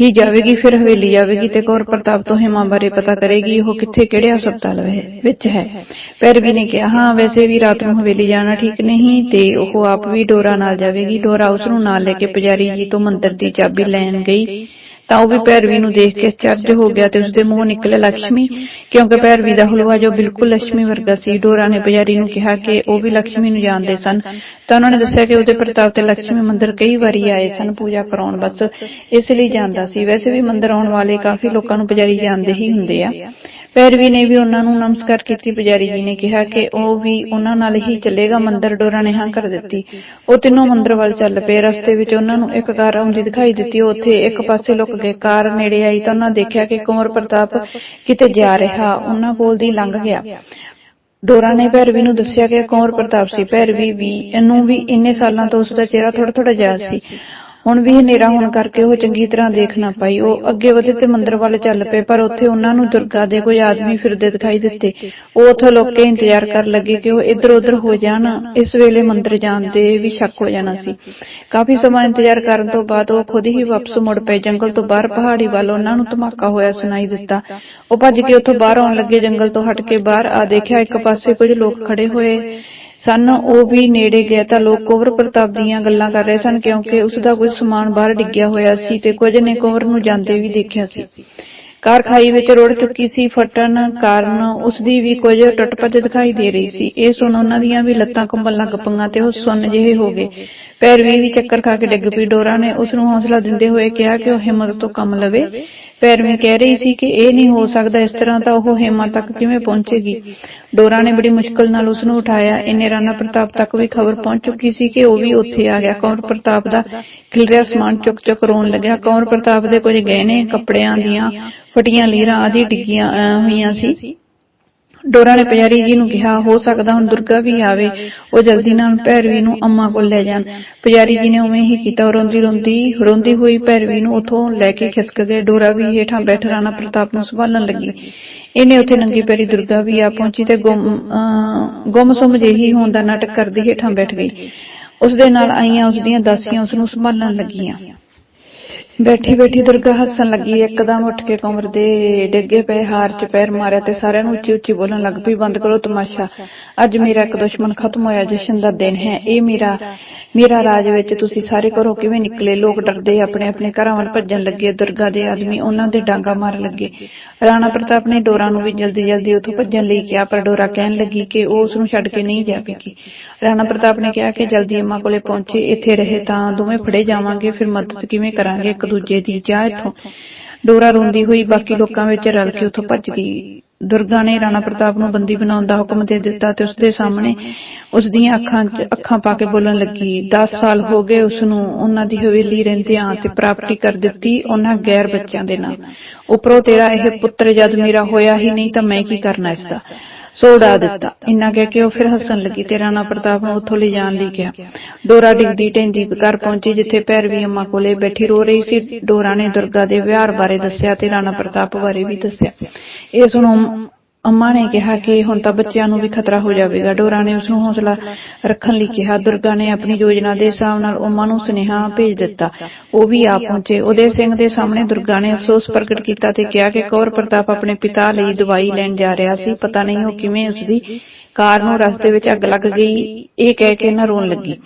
ਹੀ ਜਾਵੇਗੀ, ਫਿਰ ਹਵੇਲੀ ਜਾਵੇਗੀ ਤੇ ਕੌਰ ਪ੍ਰਤਾਪ ਤੋਂ ਹਿਮਾ ਬਾਰੇ ਪਤਾ ਕਰੇਗੀ ਉਹ ਕਿੱਥੇ, ਕਿਹੜੇ ਹਸਪਤਾਲ ਵਿ- ਵਿੱਚ ਹੈ। ਪੈਰਵੀ ਨੇ ਕਿਹਾ, ਹਾਂ, ਵੈਸੇ ਵੀ ਰਾਤ ਨੂੰ ਹਵੇਲੀ ਜਾਣਾ ਠੀਕ ਨਹੀਂ ਤੇ ਉਹ ਆਪ ਵੀ ਡੋਰਾ ਨਾਲ ਜਾਵੇਗੀ। ਡੋਰਾ ਉਸ ਨੂੰ ਨਾਲ ਲੈ ਕੇ ਪੁਜਾਰੀ ਜੀ ਤੋਂ ਮੰਦਰ ਦੀ ਚਾਬੀ ਲੈਣ ਗਈ। ਤਾਂ ਉਹ ਵੀ ਪੈਰਵੀ ਨੂੰ ਦੇਖ ਕੇ ਅਚਰਜ ਹੋ ਗਿਆ ਤੇ ਉਸਦੇ ਮੂੰਹੋਂ ਨਿਕਲੇ ਲక్ష్ਮੀ ਕਿਉਂਕਿ ਪੈਰਵੀ ਦਾ ਹਲਵਾ ਜੋ ਬਿਲਕੁਲ ਲక్ష్ਮੀ ਵਰਗਾ ਸੀ, ਡੋਰਾ ਨੇ ਪੁਜਾਰੀ ਨੂੰ ਕਿਹਾ ਕਿ ਉਹ ਵੀ ਲక్ష్ਮੀ ਨੂੰ ਜਾਣਦੇ ਸਨ। ਤਾਂ ਉਹਨਾਂ ਨੇ ਦੱਸਿਆ ਕਿ ਉਹਦੇ ਪ੍ਰਤਾਪ ਤੇ ਲక్ష్ਮੀ ਮੰਦਿਰ ਕਈ ਵਾਰੀ ਆਏ ਸਨ ਪੂਜਾ ਕਰਾਉਣ, ਬਸ ਇਸ ਲਈ ਜਾਂਦਾ ਸੀ। ਵੈਸੇ ਵੀ ਮੰਦਿਰ ਆਉਣ ਵਾਲੇ ਕਾਫੀ ਲੋਕਾਂ ਨੂੰ ਪੁਜਾਰੀ ਜਾਣਦੇ ਹੀ ਹੁੰਦੇ ਆ। ਭੈਰਵੀ ਨੇ ਵੀ ਉਹਨਾਂ ਨੂੰ ਨਮਸਕਾਰ ਕੀਤੀ, ਪੁਜਾਰੀ ਜੀ ਨੇ ਕਿਹਾ ਕਿ ਉਹ ਵੀ ਉਹਨਾਂ ਨਾਲ ਹੀ ਚੱਲੇਗਾ, ਮੰਦਿਰ ਡੋਰਾ ਨੇ ਹਾਂ ਕਰ ਦਿੱਤੀ। ਉਹ ਤਿੰਨੋਂ ਮੰਦਿਰ ਵੱਲ ਚੱਲ ਪਏ, ਰਸਤੇ ਵਿੱਚ ਉਹਨਾਂ ਨੂੰ ਇੱਕ ਕਾਰ ਆਉਂਦੀ ਦਿਖਾਈ ਦਿੱਤੀ, ਉਹ ਉੱਥੇ ਇੱਕ ਪਾਸੇ ਲੁਕ ਗਏ, ਕਾਰ ਨੇੜੇ ਆਈ ਤਾਂ ਉਹਨਾਂ ਦੇਖਿਆ ਕਿ ਕੁੰਵਰ ਪ੍ਰਤਾਪ ਕਿਤੇ ਜਾ ਰਿਹਾ, ਉਹਨਾਂ ਕੋਲ ਦੀ ਲੰਘ ਗਿਆ। ਡੋਰਾ ਨੇ ਭੈਰਵੀ ਨੂੰ ਦੱਸਿਆ ਕਿ ਕੌਰ ਪ੍ਰਤਾਪ ਸੀ, ਭੈਰਵੀ ਵੀ, ਇਹਨੂੰ ਵੀ ਇੰਨੇ ਸਾਲਾਂ ਤੋਂ ਉਸ ਦਾ ਚਿਹਰਾ ਥੋੜਾ ਥੋੜਾ ਯਾਦ ਸੀ। ਹੁਣ ਵੀ ਹਨੇਰਾ ਹੋਣ ਕਰਕੇ ਉਹ ਚੰਗੀ ਤਰ੍ਹਾਂ ਦੇਖ ਨਾ ਪਾਈ। ਉਹ ਅੱਗੇ ਵਧੇ ਤੇ ਮੰਦਰ ਵੱਲ ਚੱਲ ਪਏ, ਪਰ ਉੱਥੇ ਉਹਨਾਂ ਨੂੰ ਦੁਰਗਾ ਦੇ ਕੋਈ ਆਦਮੀ ਫਿਰਦੇ ਦਿਖਾਈ ਦਿੱਤੇ। ਉਹ ਉੱਥੇ ਲੁੱਕ ਇੰਤਜ਼ਾਰ ਕਰਨ ਲੱਗੇ ਕਿ ਉਹ ਇੱਧਰ ਉੱਧਰ ਹੋ ਜਾਣ, ਇਸ ਵੇਲੇ ਮੰਦਰ ਜਾਣ ਦੇ ਵੀ ਸ਼ੱਕ ਹੋ ਜਾਣਾ ਸੀ। ਕਾਫੀ ਸਮਾਂ ਇੰਤਜ਼ਾਰ ਕਰਨ ਤੋਂ ਬਾਅਦ ਉਹ ਖੁਦ ਹੀ ਵਾਪਸ ਮੁੜ ਪਏ। ਜੰਗਲ ਤੋਂ ਬਾਹਰ ਪਹਾੜੀ ਵੱਲ ਉਹਨਾਂ ਨੂੰ ਧਮਾਕਾ ਹੋਇਆ ਸੁਣਾਈ ਦਿੱਤਾ। ਉਹ ਭੱਜ ਕੇ ਉੱਥੋਂ ਬਾਹਰ ਆਉਣ ਲੱਗੇ। ਜੰਗਲ ਤੋਂ ਹਟ ਕੇ ਬਾਹਰ ਆ ਦੇਖਿਆ ਇੱਕ ਪਾਸੇ ਕੁਝ ਲੋਕ ਖੜੇ ਹੋਏ। ਸਨ, ਉਹ ਵੀ ਨੇੜੇ ਗਿਆ ਤਾਂ ਲੋਕ ਕੁਵਰ ਪ੍ਰਤਾਪ ਦੀਆਂ ਗੱਲਾਂ ਕਰ ਰਹੇ ਸਨ ਕਿਉਂਕਿ ਉਸ ਦਾ ਕੁਝ ਸਮਾਨ ਬਾਹਰ ਡਿੱਗਿਆ ਹੋਇਆ ਸੀ ਤੇ ਕੁਝ ਨੇ ਕੁਵਰ ਨੂੰ ਜਾਂਦੇ ਵੀ ਦੇਖਿਆ ਸੀ। ਕਾਰ ਖਾਈ ਵਿੱਚ ਰੁੜ ਚੁੱਕੀ ਸੀ, ਫਟਣ ਕਾਰਨ ਉਸ ਦੀ ਵੀ ਕੁਝ ਟੁੱਟ ਦਿਖਾਈ ਦੇ ਰਹੀ ਸੀ। ਇਹ ਸੁਣ ਉਹਨਾਂ ਦੀਆਂ ਵੀ ਲੱਤਾਂ ਕੰਬਣ ਲੱਗ ਪਈਆਂ ਤੇ ਉਹ ਸੁੰਨ ਜਿਹੇ ਹੋ ਗਏ। ਪੈਰਵੀ ਵੀ ਚੱਕਰ ਖਾ ਕੇ ਡਿੱਗ ਪਈ ਡੋਰਾ ਨੇ। ਉਸ ਨੂੰ ਹੌਸਲਾ ਦਿੰਦੇ ਹੋਏ ਕਿਹਾ ਕਿ ਉਹ ਹਿੰਮਤ ਤੋਂ ਕੰਮ ਲਵੇ। ਪੈਰਵੀ ਕਹਿ ਰਹੀ ਸੀ ਕਿ ਇਹ ਨਹੀਂ ਹੋ ਸਕਦਾ ਇਸ ਤਰ੍ਹਾਂ ਤਾਂ ਉਹ ਹਿੰਮਤ ਤੱਕ ਕਿਵੇਂ ਪਹੁੰਚੇਗੀ। ਡੋਰਾ ਨੇ ਬੜੀ ਮੁਸ਼ਕਲ ਨਾਲ ਉਸ ਨੂੰ ਉਠਾਇਆ। ਇੰਨੇ ਰਾਣਾ ਪ੍ਰਤਾਪ ਤੱਕ ਵੀ ਖਬਰ ਪਹੁੰਚ ਚੁੱਕੀ ਸੀ ਕਿ ਉਹ ਵੀ ਉੱਥੇ ਆ ਗਿਆ। ਕੌਰ ਪ੍ਰਤਾਪ ਦਾ ਖਿਲਰਿਆ ਸਮਾਨ ਚੁੱਕ ਚੁੱਕ ਰੋਣ ਲੱਗਿਆ। ਕੌਰ ਪ੍ਰਤਾਪ ਦੇ ਕੁਝ ਗਹਿਣੇ ਕੱਪੜਿਆਂ ਦੀਆਂ ਫਟੀਆਂ ਲੀਰਾਂ ਆਦਿ ਡਿੱਗੀਆਂ ਅਹ, ਹੋਈਆਂ ਸੀ। ਡੋਰਾ ਨੇ ਪੁਜਾਰੀ ਜੀ ਨੂੰ ਕਿਹਾ ਹੋ ਸਕਦਾ ਹੁਣ ਦੁਰਗਾ ਵੀ ਆਵੇ ਉਹ ਜਲਦੀ ਨਾਲ ਭੈਰਵੀ ਨੂੰ ਅੰਮਾ ਕੋਲ ਲੈ ਜਾਣ। ਪੁਜਾਰੀ ਜੀ ਨੇ ਉਵੇਂ ਹੀ ਕੀਤਾ ਰੋਂਦੀ ਰੋਂਦੀ ਰੋਂਦੀ ਹੋਈ ਭੈਰਵੀ ਨੂੰ ਉਥੋਂ ਲੈ ਕੇ ਖਿਸਕ ਗਏ। ਡੋਰਾ ਵੀ ਹੇਠਾਂ ਬੈਠ ਰਾਣਾ ਪ੍ਰਤਾਪ ਨੂੰ ਸੰਭਾਲਣ ਲੱਗੀ। ਇਹਨੇ ਉੱਥੇ ਨੰਗੀ ਪੈਰੀ ਦੁਰਗਾ ਵੀ ਆ ਪਹੁੰਚੀ ਤੇ ਗੁੰਮਸੁੰਮ ਜਿਹੀ ਹੋਣ ਦਾ ਨਾਟਕ ਕਰਦੀ ਹੇਠਾਂ ਬੈਠ ਗਈ। ਉਸ ਦੇ ਨਾਲ ਆਈਆਂ ਉਸ ਦੀਆਂ ਦਾਸੀਆਂ ਉਸ ਨੂੰ ਸੰਭਾਲਣ ਲੱਗੀਆਂ। ਬੈਠੀ ਬੈਠੀ ਦੁਰਗਾ ਹੱਸਣ ਲੱਗੀ, ਇੱਕਦਮ ਉੱਠ ਕੇ ਕਮਰ ਦੇ ਡਿੱਗੇ ਪਏ, ਹਾਰ ਚ ਪੈਰ ਮਾਰਿਆ ਤੇ ਸਾਰਿਆਂ ਨੂੰ ਉੱਚੀ ਉੱਚੀ ਬੋਲਣ ਲੱਗ ਪਈ, ਬੰਦ ਕਰੋ ਤਮਾਸ਼ਾ। ਅੱਜ ਮੇਰਾ ਇੱਕ ਦੁਸ਼ਮਣ ਖਤਮ ਹੋਇਆ, ਜਸ਼ਨ ਦਾ ਦਿਨ ਹੈ। ਇਹ ਮੇਰਾ ਮੇਰਾ ਰਾਜ ਵਿੱਚ ਤੁਸੀਂ ਸਾਰੇ ਘਰੋਂ ਕਿਵੇਂ ਨਿਕਲੇ? ਲੋਕ ਡਰਦੇ ਆਪਣੇ ਆਪਣੇ ਘਰਾਂ ਵੱਲ ਭੱਜਣ ਲੱਗੇ ਦੁਰਗਾ ਦੇ ਆਦਮੀ ਉਹਨਾਂ ਦੇ ਡਾਂਗਾ ਮਾਰਨ ਲੱਗੇ। ਰਾਣਾ ਪ੍ਰਤਾਪ ਨੇ ਡੋਰਾ ਨੂੰ ਵੀ ਜਲਦੀ ਜਲਦੀ ਉੱਥੋਂ ਭੱਜਣ ਲਈ ਕਿਹਾ, ਪਰ ਡੋਰਾ ਕਹਿਣ ਲੱਗੀ ਕਿ ਉਹ ਉਸ ਨੂੰ ਛੱਡ ਕੇ ਨਹੀਂ ਜਾਵੇਗੀ ਰਾਣਾ ਪ੍ਰਤਾਪ ਨੇ ਕਿਹਾ ਕਿ ਜਲਦੀ ਅੰਮਾ ਕੋਲੇ ਪਹੁੰਚੇ, ਇੱਥੇ ਰਹੇ ਤਾਂ ਦੋਵੇਂ ਫੜੇ ਜਾਵਾਂਗੇ, ਫਿਰ ਮਦਦ ਕਿਵੇਂ ਕਰਾਂਗੇ? ਇੱਕ ਦੂਜੇ ਦੀ ਜਾ ਇੱਥੋਂ ਡੋਰਾ ਰੋਂਦੀ ਹੋਈ ਬਾਕੀ ਲੋਕਾਂ ਵਿੱਚ ਰਲ ਕੇ ਉੱਥੋਂ ਭੱਜ ਗਈ। ਦੁਰਗਾ ਨੇ ਰਾਣਾ ਪ੍ਰਤਾਪ ਨੂੰ ਬੰਦੀ ਬਣਾਉਣ ਦਾ ਹੁਕਮ ਦੇ ਦਿੱਤਾ ਤੇ ਉਸ ਦੇ ਸਾਹਮਣੇ ਉਸ ਦੀਆਂ ਅੱਖਾਂ 'ਚ ਅੱਖਾਂ ਪਾ ਕੇ ਬੋਲਣ ਲੱਗੀ। 10 ਸਾਲ ਹੋ ਗਏ ਉਸ ਨੂੰ ਉਹਨਾਂ ਦੀ ਹਵੇਲੀ ਰਹਿੰਦਿਆਂ ਤੇ ਪ੍ਰਾਪਤੀ ਕਰ ਦਿੱਤੀ ਉਹਨਾਂ ਗੈਰ ਬੱਚਿਆਂ ਦੇ ਨਾਲ। ਉਪਰੋਂ ਤੇਰਾ ਇਹ ਪੁੱਤਰ ਜਦ ਮੇਰਾ ਹੋਇਆ ਹੀ ਨਹੀਂ ਤਾਂ ਮੈਂ ਕੀ ਕਰਨਾ ਇਸ ਦਾ ਸੋ ਉਡਾ ਦਿੱਤਾ। ਇੰਨਾ ਕਹਿ ਕੇ ਉਹ ਫਿਰ ਹੱਸਣ ਲੱਗੀ ਤੇ ਰਾਣਾ ਪ੍ਰਤਾਪ ਨੂੰ ਉੱਥੋਂ ਲੈ ਜਾਣ ਲਈ ਕਿਹਾ। ਡੋਰਾ ਡਿੱਗਦੀ ਢੈਂਦੀ ਘਰ ਪਹੁੰਚੀ ਜਿੱਥੇ ਭੈਰਵੀ ਅੰਮਾ ਕੋਲੇ ਬੈਠੀ ਰੋ ਰਹੀ ਸੀ। ਡੋਰਾ ਨੇ ਦੁਰਗਾ ਦੇ ਵਿਹਾਰ ਬਾਰੇ ਦੱਸਿਆ ਤੇ ਰਾਣਾ ਪ੍ਰਤਾਪ ਬਾਰੇ ਵੀ ਦੱਸਿਆ। ਇਹ ਸੁਣੋ ਅੰਮਾ ਨੇ ਕਿਹਾ ਕਿ ਹੁਣ ਤਾਂ ਬੱਚਿਆਂ ਨੂੰ ਵੀ ਖਤਰਾ ਹੋ ਜਾਵੇਗਾ। ਡੋਰਾ ਨੇ ਉਸ ਨੂੰ ਹੌਸਲਾ ਰੱਖਣ ਲਈ ਕਿਹਾ। ਦੁਰਗਾ ਨੇ ਆਪਣੀ ਯੋਜਨਾ ਦੇ ਹਿਸਾਬ ਨਾਲ ਅੰਮਾ ਨੂੰ ਸੁਨੇਹਾ ਭੇਜ ਦਿੱਤਾ। ਉਹ ਵੀ ਆ ਪਹੁੰਚੇ। ਉਹਦੇ ਸਿੰਘ ਦੇ ਸਾਹਮਣੇ ਦੁਰਗਾ ਨੇ ਅਫਸੋਸ ਪ੍ਰਗਟ ਕੀਤਾ ਤੇ ਕਿਹਾ ਕਿ ਕੌਰ ਪ੍ਰਤਾਪ ਆਪਣੇ ਪਿਤਾ ਲਈ ਦਵਾਈ ਲੈਣ ਜਾ ਰਿਹਾ ਸੀ। ਪਤਾ ਨਹੀਂ ਉਹ ਕਿਵੇਂ ਉਸ ਦੀ ਕਾਰ ਨੂੰ ਰਸਤੇ ਵਿੱਚ ਅੱਗ ਲੱਗ ਗਈ। ਇਹ ਕਹਿ ਕੇ ਨਾ ਰੋਣ ਲੱਗੀ।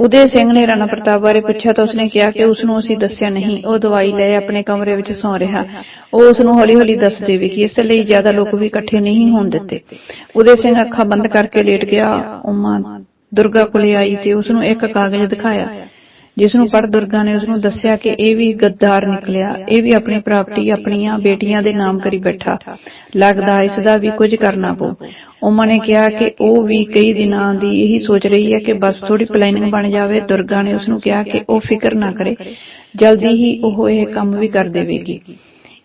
ਉਦੇ ਸਿੰਘ ਨੇ ਰਾਣਾ ਪ੍ਰਤਾਪ ਬਾਰੇ ਪੁੱਛਿਆ ਤਾਂ ਉਸਨੇ ਕਿਹਾ ਕਿ ਉਸ ਨੂੰ ਅਸੀਂ ਦੱਸਿਆ ਨਹੀਂ। ਉਹ ਦਵਾਈ ਲੈ ਆਪਣੇ ਕਮਰੇ ਵਿੱਚ ਸੌਂ ਰਿਹਾ। ਉਹ ਉਸ ਨੂੰ ਹੌਲੀ-ਹੌਲੀ ਦੱਸ ਦੇਵੇਗੀ ਇਸ ਲਈ ਜ਼ਿਆਦਾ ਲੋਕ ਵੀ ਇਕੱਠੇ ਨਹੀਂ ਹੋਣ ਦਿੱਤੇ। ਉਦੇ ਸਿੰਘ ਅੱਖਾਂ ਬੰਦ ਕਰਕੇ ਲੇਟ ਗਿਆ। ਉਮਾ ਦੁਰਗਾ ਕੋਲੇ ਆਈ ਤੇ ਉਸ ਨੂੰ ਇੱਕ ਕਾਗਜ਼ ਦਿਖਾਇਆ। ਜਿਸ ਨੂੰ ਪੜ ਦੁਰਗਾ ਨੇ ਉਸ ਨੂੰ ਦੱਸਿਆ ਕਿ ਇਹ ਵੀ ਗੱਦਾਰ ਨਿਕਲਿਆ, ਇਹ ਵੀ ਆਪਣੀ ਪ੍ਰਾਪਰਟੀ ਆਪਣੀਆਂ ਬੇਟੀਆਂ ਦੇ ਨਾਮ ਕਰੀ ਬੈਠਾ। ਲੱਗਦਾ ਇਸ ਦਾ ਵੀ ਕੁਝ ਕਰਨਾ ਪਊ। ਉਮਾ ਨੇ ਕਿਹਾ ਕਿ ਉਹ ਵੀ ਕਈ ਦਿਨਾਂ ਦੀ ਇਹੀ ਸੋਚ ਰਹੀ ਹੈ ਕਿ ਬਸ ਥੋੜੀ ਪਲੈਨਿੰਗ ਬਣ ਜਾਵੇ। ਦੁਰਗਾ ਨੇ ਉਸ ਨੂੰ ਕਿਹਾ ਕਿ ਉਹ ਫਿਕਰ ਨਾ ਕਰੇ। ਜਲਦੀ ਹੀ ਉਹ ਇਹ ਕੰਮ ਵੀ ਕਰ ਦੇਵੇਗੀ।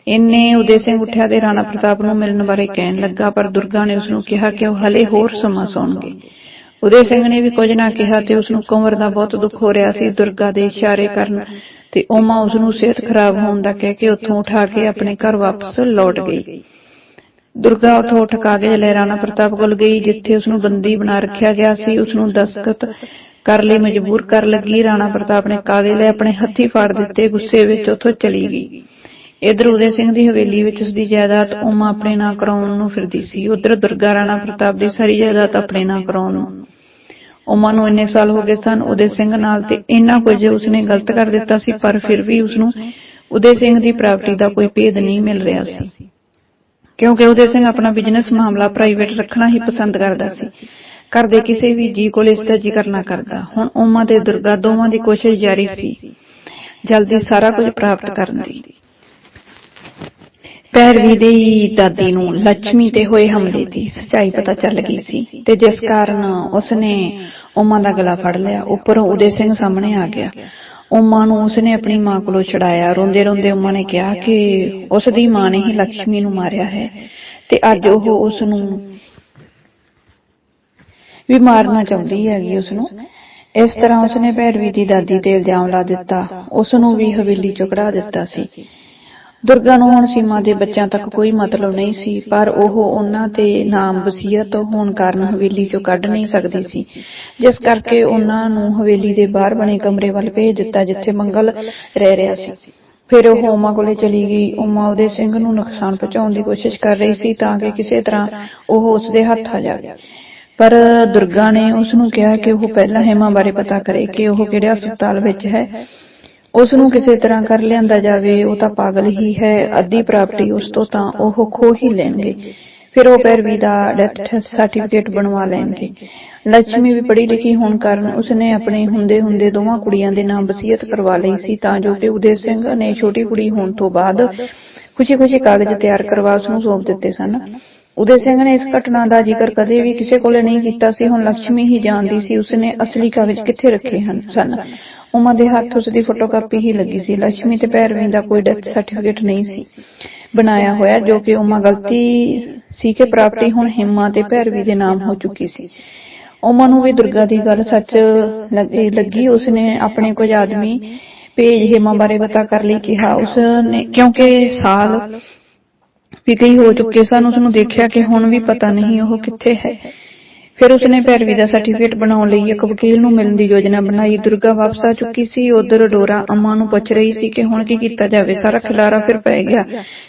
ਇੰਨੇ ਉਦੇ ਸਿੰਘ ਉੱਠਿਆ ਤੇ ਰਾਣਾ ਪ੍ਰਤਾਪ ਨੂੰ ਮਿਲਣ ਬਾਰੇ ਕਹਿਣ ਲੱਗਾ, ਪਰ ਦੁਰਗਾ ਨੇ ਉਸ ਨੂੰ ਕਿਹਾ ਕਿ ਉਹ ਹਲੇ ਹੋਰ ਸਮਾਂ ਸੌਣਗੇ। ਉਦੇ ਸਿੰਘ ਨੇ ਵੀ ਕੁਝ ਨਾ ਕਿਹਾ ਤੇ ਉਸ ਨੂੰ ਕੁੰਵਰ ਦਾ ਬਹੁਤ ਦੁੱਖ ਹੋ ਰਿਹਾ ਸੀ, ਦੁਰਗਾ ਦੇ ਇਸ਼ਾਰੇ ਕਰਨ। ਤੇ ਉਮਾ ਉਸ ਨੂੰ ਸਿਹਤ ਖਰਾਬ ਹੋਣ ਦਾ ਕਹਿ ਕੇ ਉੱਥੋਂ ਉਠਾ ਕੇ ਆਪਣੇ ਘਰ ਵਾਪਸ ਲੌਟ ਗਈ। ਦੁਰਗਾ ਉੱਥੋਂ ਉੱਠ ਕਾਗਜ਼ ਲੈ ਪ੍ਰਤਾਪ ਕੋਲ ਗਈ, ਜਿੱਥੇ ਉਸ ਨੂੰ ਬੰਦੀ ਬਣਾ ਰੱਖਿਆ ਗਿਆ ਸੀ। ਉਸ ਨੂੰ ਦਸਤਖਤ ਕਰ ਲਈ, ਮਜਬੂਰ ਕਰ ਲੱਗੀ। ਰਾਣਾ ਪ੍ਰਤਾਪ ਨੇ ਕਾਗਜ਼ ਲੈ ਆਪਣੇ ਹੱਥੀ ਫਾੜ ਦਿੱਤੇ, ਗੁੱਸੇ ਵਿੱਚ ਉੱਥੋਂ ਚਲੀ ਗਈ। ਇਧਰ ਉਦੇ ਸਿੰਘ ਦੀ ਹਵੇਲੀ ਵਿੱਚ ਉਸ ਦੀ ਜਾਇਦਾਦ ਉਮਾ ਆਪਣੇ ਨਾਂ ਕਰਾਉਣ ਨੂੰ ਫਿਰਦੀ ਸੀ। ਉਧਰ ਦੁਰਗਾ ਰਾਣਾ ਪ੍ਰਤਾਪ ਦੀ ਸਾਰੀ ਜਾਇਦਾਦ ਆਪਣੇ ਨਾਂ ਕਰਾਉਣ ਨੂੰ। ਉਮਾ ਨੂੰ ਇੰਨੇ ਸਾਲ ਹੋ ਗਏ ਸਨ ਉਦੇ ਸਿੰਘ ਨਾਲ ਤੇ ਇੰਨਾ ਕੁਝ ਉਸਨੇ ਗਲਤ ਕਰ ਦਿੱਤਾ ਸੀ, ਪਰ ਫਿਰ ਵੀ ਉਸ ਉਦੇ ਸਿੰਘ ਦੀ ਪ੍ਰਾਪਰਟੀ ਦਾ ਕੋਈ ਭੇਦ ਨਹੀਂ ਮਿਲ ਰਿਹਾ ਸੀ। ਕਿਉਂਕਿ ਉਦੇ ਸਿੰਘ ਆਪਣਾ ਬਿਜ਼ਨਸ ਮਾਮਲਾ ਪ੍ਰਾਈਵੇਟ ਰੱਖਣਾ ਹੀ ਪਸੰਦ ਕਰਦਾ ਸੀ। ਘਰ ਦੇ ਕਿਸੇ ਵੀ ਜੀ ਕੋਲ ਇਸ ਦਾ ਜ਼ਿਕਰ ਨਾ ਕਰਦਾ। ਹੁਣ ਉਮਾ ਤੇ ਦੁਰਗਾ ਦੋਵਾਂ ਦੀ ਕੋਸ਼ਿਸ਼ ਜਾਰੀ ਸੀ। ਜਲਦੀ ਸਾਰਾ ਕੁਝ ਪ੍ਰਾਪਤ ਕਰਨ ਦੀ। ਪੈਰਵੀ ਦੀ ਦਾਦੀ ਨੂੰ ਲక్ష్ਮੀ ਤੇ ਹੋਏ ਹਮਲੇ ਦੀ ਸਚਾਈ ਪਤਾ ਚੱਲ ਗਈ ਸੀ ਤੇ ਜਿਸ ਕਾਰਨ ਉਸਨੇ ਉਮਾ ਦਾ ਗਲਾ ਫੜ ਲਿਆ, ਉੱਪਰੋਂ ਉਦੇ ਸਿੰਘ ਸਾਹਮਣੇ ਆ ਗਿਆ। ਉਮਾ ਨੂੰ ਉਸਨੇ ਆਪਣੀ ਮਾਂ ਕੋਲੋਂ ਛਡਾਇਆ। ਰੋਂਦੇ ਰੋਂਦੇ ਉਮਾ ਨੇ ਕਿਹਾ ਕਿ ਉਸ ਦੀ ਮਾਂ ਨੇ ਹੀ ਲక్ష్ਮੀ ਨੂੰ ਮਾਰਿਆ ਹੈ ਤੇ ਅੱਜ ਉਹ ਉਸ ਨੂੰ ਵੀ ਮਾਰਨਾ ਚਾਹੁੰਦੀ ਹੈਗੀ ਉਸ ਨੂੰ ਇਸ ਤਰ੍ਹਾਂ ਉਸਨੇ ਭੈਰਵੀ ਦੀ ਦਾਦੀ ਤੇ ਇਲਜ਼ਾਮ ਲਾ ਦਿੱਤਾ। ਉਸ ਨੂੰ ਵੀ ਹਵੇਲੀ ਚੁਕੜਾ ਦਿੱਤਾ ਸੀ। ਦੁਰਗਾ ਨੂੰ ਹੁਣ ਸੀਮਾ ਦੇ ਬੱਚਿਆਂ ਤੱਕ ਕੋਈ ਮਤਲਬ ਨਹੀਂ ਸੀ, ਪਰ ਉਹ ਉਹਨਾਂ ਦੇ ਨਾਮ ਵਸੀਅਤ ਹੋਣ ਕਾਰਨ ਹਵੇਲੀ ਚੋਂ ਕੱਢ ਨਹੀਂ ਸਕਦੀ ਸੀ। ਜਿਸ ਕਰਕੇ ਉਹਨਾਂ ਨੂੰ ਹਵੇਲੀ ਦੇ ਬਾਹਰ ਬਣੇ ਕਮਰੇ ਵੱਲ ਭੇਜ ਦਿੱਤਾ, ਜਿੱਥੇ ਮੰਗਲ ਰਹਿ ਰਿਹਾ ਸੀ। ਫਿਰ ਉਹ ਉਮਾ ਕੋਲੇ ਚਲੀ ਗਈ। ਉਮਾ ਉਹਦੇ ਸਿੰਘ ਨੂੰ ਨੁਕਸਾਨ ਪਹੁੰਚਾਉਣ ਦੀ ਕੋਸ਼ਿਸ਼ ਕਰ ਰਹੀ ਸੀ ਤਾਂ ਕਿ ਕਿਸੇ ਤਰ੍ਹਾਂ ਉਹ ਉਸ ਦੇ ਹੱਥ ਆ ਜਾਵੇ। ਪਰ ਦੁਰਗਾ ਨੇ ਉਸ ਨੂੰ ਕਿਹਾ ਕਿ ਉਹ ਪਹਿਲਾਂ ਹੇਮਾ ਬਾਰੇ ਪਤਾ ਕਰੇ ਕਿ ਉਹ ਕਿਹੜੇ ਹਸਪਤਾਲ ਵਿੱਚ ਹੈ। ਉਸ ਨੂੰ ਕਿਸੇ ਤਰ੍ਹਾਂ ਕਰ ਲਿਆਂਦਾ ਜਾਵੇ, ਉਹ ਤਾਂ ਪਾਗਲ ਹੀ ਹੈ, ਅੱਧੀ ਪ੍ਰਾਪਰਟੀ ਉਸ ਤੋਂ ਤਾਂ ਉਹ ਖੋ ਹੀ ਲੈਣਗੇ। ਫਿਰ ਉਹ ਪੈਰਵੀ ਦਾ ਡੈਥ ਸਰਟੀਫਿਕੇਟ ਬਣਵਾ ਲੈਣਗੇ। ਲక్ష్ਮੀ ਵੀ ਪੜ੍ਹੀ ਲਿਖੀ ਹੋਣ ਕਾਰਨ ਉਸਨੇ ਆਪਣੇ ਹੁੰਦੇ ਹੁੰਦੇ ਦੋਵਾਂ ਕੁੜੀਆਂ ਦੇ ਨਾਮ ਵਸੀਅਤ ਕਰਵਾ ਲਈ ਸੀ, ਤਾਂ ਜੋ ਕਿ ਉਦੇ ਸਿੰਘ ਨੇ ਛੋਟੀ ਕੁੜੀ ਹੋਣ ਤੋਂ ਬਾਅਦ ਖੁਸ਼ੀ-ਖੁਸ਼ੀ ਕਾਗਜ਼ ਤਿਆਰ ਕਰਵਾ ਉਸ ਨੂੰ ਸੌਂਪ ਦਿੱਤੇ ਸਨ। ਉਦੇ ਸਿੰਘ ਨੇ ਇਸ ਘਟਨਾ ਦਾ ਜ਼ਿਕਰ ਕਦੇ ਵੀ ਕਿਸੇ ਕੋਲੇ ਨਹੀਂ ਕੀਤਾ ਸੀ, ਹੁਣ ਲక్ష్ਮੀ ਹੀ ਜਾਣਦੀ ਸੀ ਉਸਨੇ ਅਸਲੀ ਕਾਗਜ਼ ਕਿੱਥੇ ਰੱਖੇ ਹਨ ਸਨ। ਉਮਾ ਦੇ ਹੱਥ ਉਸ ਦੀ ਫੋਟੋਕਾਪੀ ਹੀ ਲੱਗੀ ਸੀ। ਲక్ష్ਮੀ ਤੇ ਭੈਰਵੀ ਦਾ ਕੋਈ ਡੈਥ ਸਰਟੀਫਿਕੇਟ ਨਹੀਂ ਸੀ ਬਣਾਇਆ ਹੋਇਆ, ਜੋ ਕਿ ਉਮਾ ਗਲਤੀ ਸੀ ਕਿ ਪ੍ਰਾਪਰਟੀ ਹੁਣ ਹਿੰਮਾ ਤੇ ਭੈਰਵੀ ਦੇ ਨਾਮ ਹੋ ਚੁੱਕੀ ਸੀ। ਉਮਾ ਨੂੰ ਵੀ ਦੁਰਗਾ ਦੀ ਗੱਲ ਸੱਚ ਲੱਗੀ ਉਸਨੇ ਆਪਣੇ ਕੁਝ ਆਦਮੀ ਭੇਜ ਹਿੰਮਾ ਬਾਰੇ ਪਤਾ ਕਰ ਲਈ, ਕਿਹਾ ਉਸਨੇ, ਕਿਉਂਕਿ ਸਾਲ ਵੀ ਕਈ ਹੋ ਚੁੱਕੇ ਸਨ ਉਸ ਨੂੰ ਦੇਖਿਆ ਕਿ ਹੁਣ ਵੀ ਪਤਾ ਨਹੀਂ ਉਹ ਕਿੱਥੇ ਹੈ। ਫਿਰ ਉਸਨੇ ਪੈਰਵੀ ਦਾ ਸਰਟੀਫਿਕੇਟ ਬਣਾਉਣ ਲਈ ਇੱਕ ਵਕੀਲ ਨੂੰ ਮਿਲਣ ਦੀ ਯੋਜਨਾ ਬਣਾਈ। ਦੁਰਗਾ ਵਾਪਸ ਆ ਚੁੱਕੀ ਸੀ। ਉਧਰ ਡੋਰਾ ਅੰਮਾ ਨੂੰ ਪੁੱਛ ਰਹੀ ਸੀ ਕਿ ਹੁਣ ਕੀ ਕੀਤਾ ਜਾਵੇ? ਸਾਰਾ ਖਿਲਾਰਾ ਫਿਰ ਪੈ ਗਿਆ।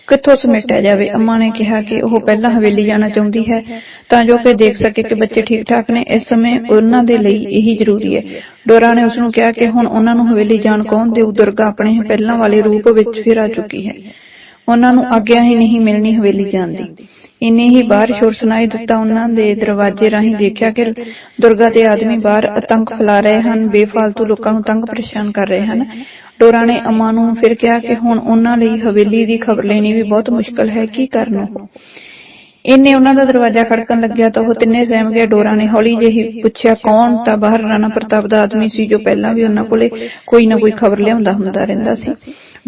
ਕਿੱਥੋਂ ਸਮੇਟਿਆ ਜਾਵੇ? ਅੰਮਾ ਨੇ ਕਿਹਾ ਕਿ ਉਹ ਪਹਿਲਾਂ ਹਵੇਲੀ ਜਾਣਾ ਚਾਹੁੰਦੀ ਹੈ, ਤਾਂ ਜੋ ਕਿ ਦੇਖ ਸਕੇ ਕਿ ਬੱਚੇ ਠੀਕ ਠਾਕ ਨੇ। ਇਸ ਸਮੇਂ ਉਹਨਾਂ ਦੇ ਲਈ ਇਹੀ ਜ਼ਰੂਰੀ ਹੈ। ਡੋਰਾ ਨੇ ਉਸ ਨੂੰ ਕਿਹਾ ਕਿ ਹੁਣ ਉਹਨਾਂ ਨੂੰ ਹਵੇਲੀ ਜਾਣ ਕੌਣ ਦੇਊ? ਦੁਰਗਾ ਆਪਣੇ ਪਹਿਲਾਂ ਵਾਲੇ ਰੂਪ ਵਿੱਚ ਫਿਰ ਆ ਚੁੱਕੀ ਹੈ। ਉਹਨਾਂ ਨੂੰ ਆਗਿਆ ਹੀ ਨਹੀਂ ਮਿਲਣੀ ਹਵੇਲੀ ਜਾਣ ਦੀ। ਇੰਨੇ ਹੀ ਬਾਹਰ ਸ਼ੋਰ ਸੁਣਾਈ ਦਿੱਤਾ ਉਹਨਾਂ ਦੇ ਦਰਵਾਜ਼ੇ ਰਾਹੀਂ ਦੇਖਿਆ ਕਿ ਦੁਰਗਾ ਦੇ ਆਦਮੀ ਬਾਹਰ ਆਤੰਕ ਫੈਲਾ ਰਹੇ ਹਨ, ਬੇਫਾਲਤੂ ਲੋਕਾਂ ਨੂੰ ਤੰਗ ਪਰੇਸ਼ਾਨ ਕਰ ਰਹੇ ਹਨ। ਡੋਰਾ ਨੇ ਅਮਾ ਨੂੰ ਫਿਰ ਕਿਹਾ ਕਿ ਹੁਣ ਉਹਨਾਂ ਲਈ ਹਵੇਲੀ ਦੀ ਖਬਰ ਲੈਣੀ ਵੀ ਬਹੁਤ ਮੁਸ਼ਕਲ ਹੈ, ਕੀ ਕਰਨ ਉਹ? ਇੰਨੇ ਉਹਨਾਂ ਦਾ ਦਰਵਾਜ਼ਾ ਖੜਕਣ ਲੱਗਿਆ ਤਾਂ ਉਹ ਤਿੰਨੇ ਸਹਿਮ ਗਏ। ਡੋਰਾ ਨੇ ਹੌਲੀ ਜਿਹੀ ਪੁੱਛਿਆ, ਕੌਣ ਤਾਂ ਬਾਹਰ ਰਾਣਾ ਪ੍ਰਤਾਪ ਦਾ ਆਦਮੀ ਸੀ ਜੋ ਪਹਿਲਾਂ ਵੀ ਉਹਨਾਂ ਕੋਲੇ ਕੋਈ ਨਾ ਕੋਈ ਖਬਰ ਲਿਆਉਂਦਾ ਹੁੰਦਾ ਰਹਿੰਦਾ ਸੀ?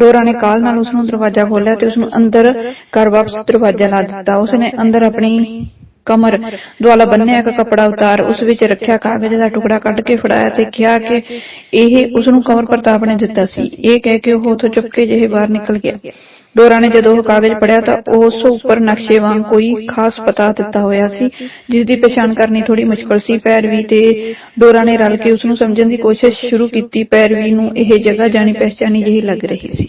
ਡੋਰਾ ਨੇ ਕਾਲ ਨਾਲ ਉਸ ਨੂੰ ਦਰਵਾਜ਼ਾ ਖੋਲ੍ਹਿਆ ਤੇ ਉਸ ਨੂੰ ਅੰਦਰ ਘਰ ਵਾਪਸ ਦਰਵਾਜ਼ਾ ਲਾ ਦਿੱਤਾ। ਉਸ ਨੇ ਅੰਦਰ ਆਪਣੀ ਕਮਰ, ਦੁਆਲਾ ਬੰਨਿਆ ਇੱਕ ਕੱਪੜਾ ਉਤਾਰ, ਉਸ ਵਿੱਚ ਰੱਖਿਆ ਕਾਗਜ਼ ਦਾ ਟੁਕੜਾ ਕੱਢ ਕੇ ਫੜਾਇਆ ਤੇ ਕਿਹਾ ਕਿ ਇਹ ਉਸ ਨੂੰ ਕੰਵਰ ਪ੍ਰਤਾਪ ਨੇ ਦਿੱਤਾ ਸੀ। ਇਹ ਕਹਿ ਕੇ ਉਹ ਉੱਥੋਂ ਚੁੱਕ ਕੇ ਜਿਹੇ ਬਾਹਰ ਨਿਕਲ ਗਿਆ। ਡੋਰਾ ਨੇ ਜਦੋਂ ਉਹ ਕਾਗਜ਼ ਪੜਿਆ ਤਾਂ ਉਸ ਉੱਪਰ ਨਕਸ਼ੇ ਵਾਂਗ ਕੋਈ ਖਾਸ ਪਤਾ ਦਿੱਤਾ ਹੋਇਆ ਸੀ ਜਿਸ ਦੀ ਪਛਾਣ ਕਰਨੀ ਥੋੜੀ ਮੁਸ਼ਕਲ ਸੀ। ਪੈਰਵੀ ਤੇ ਡੋਰਾ ਨੇ ਰਲ ਕੇ ਉਸ ਨੂੰ ਸਮਝਣ ਦੀ ਕੋਸ਼ਿਸ਼ ਸ਼ੁਰੂ ਕੀਤੀ। ਪੈਰਵੀ ਨੂੰ ਇਹ ਜਗ੍ਹਾ ਜਾਣੀ ਪਛਾਣੀ ਜਿਹੀ ਲੱਗ ਰਹੀ ਸੀ।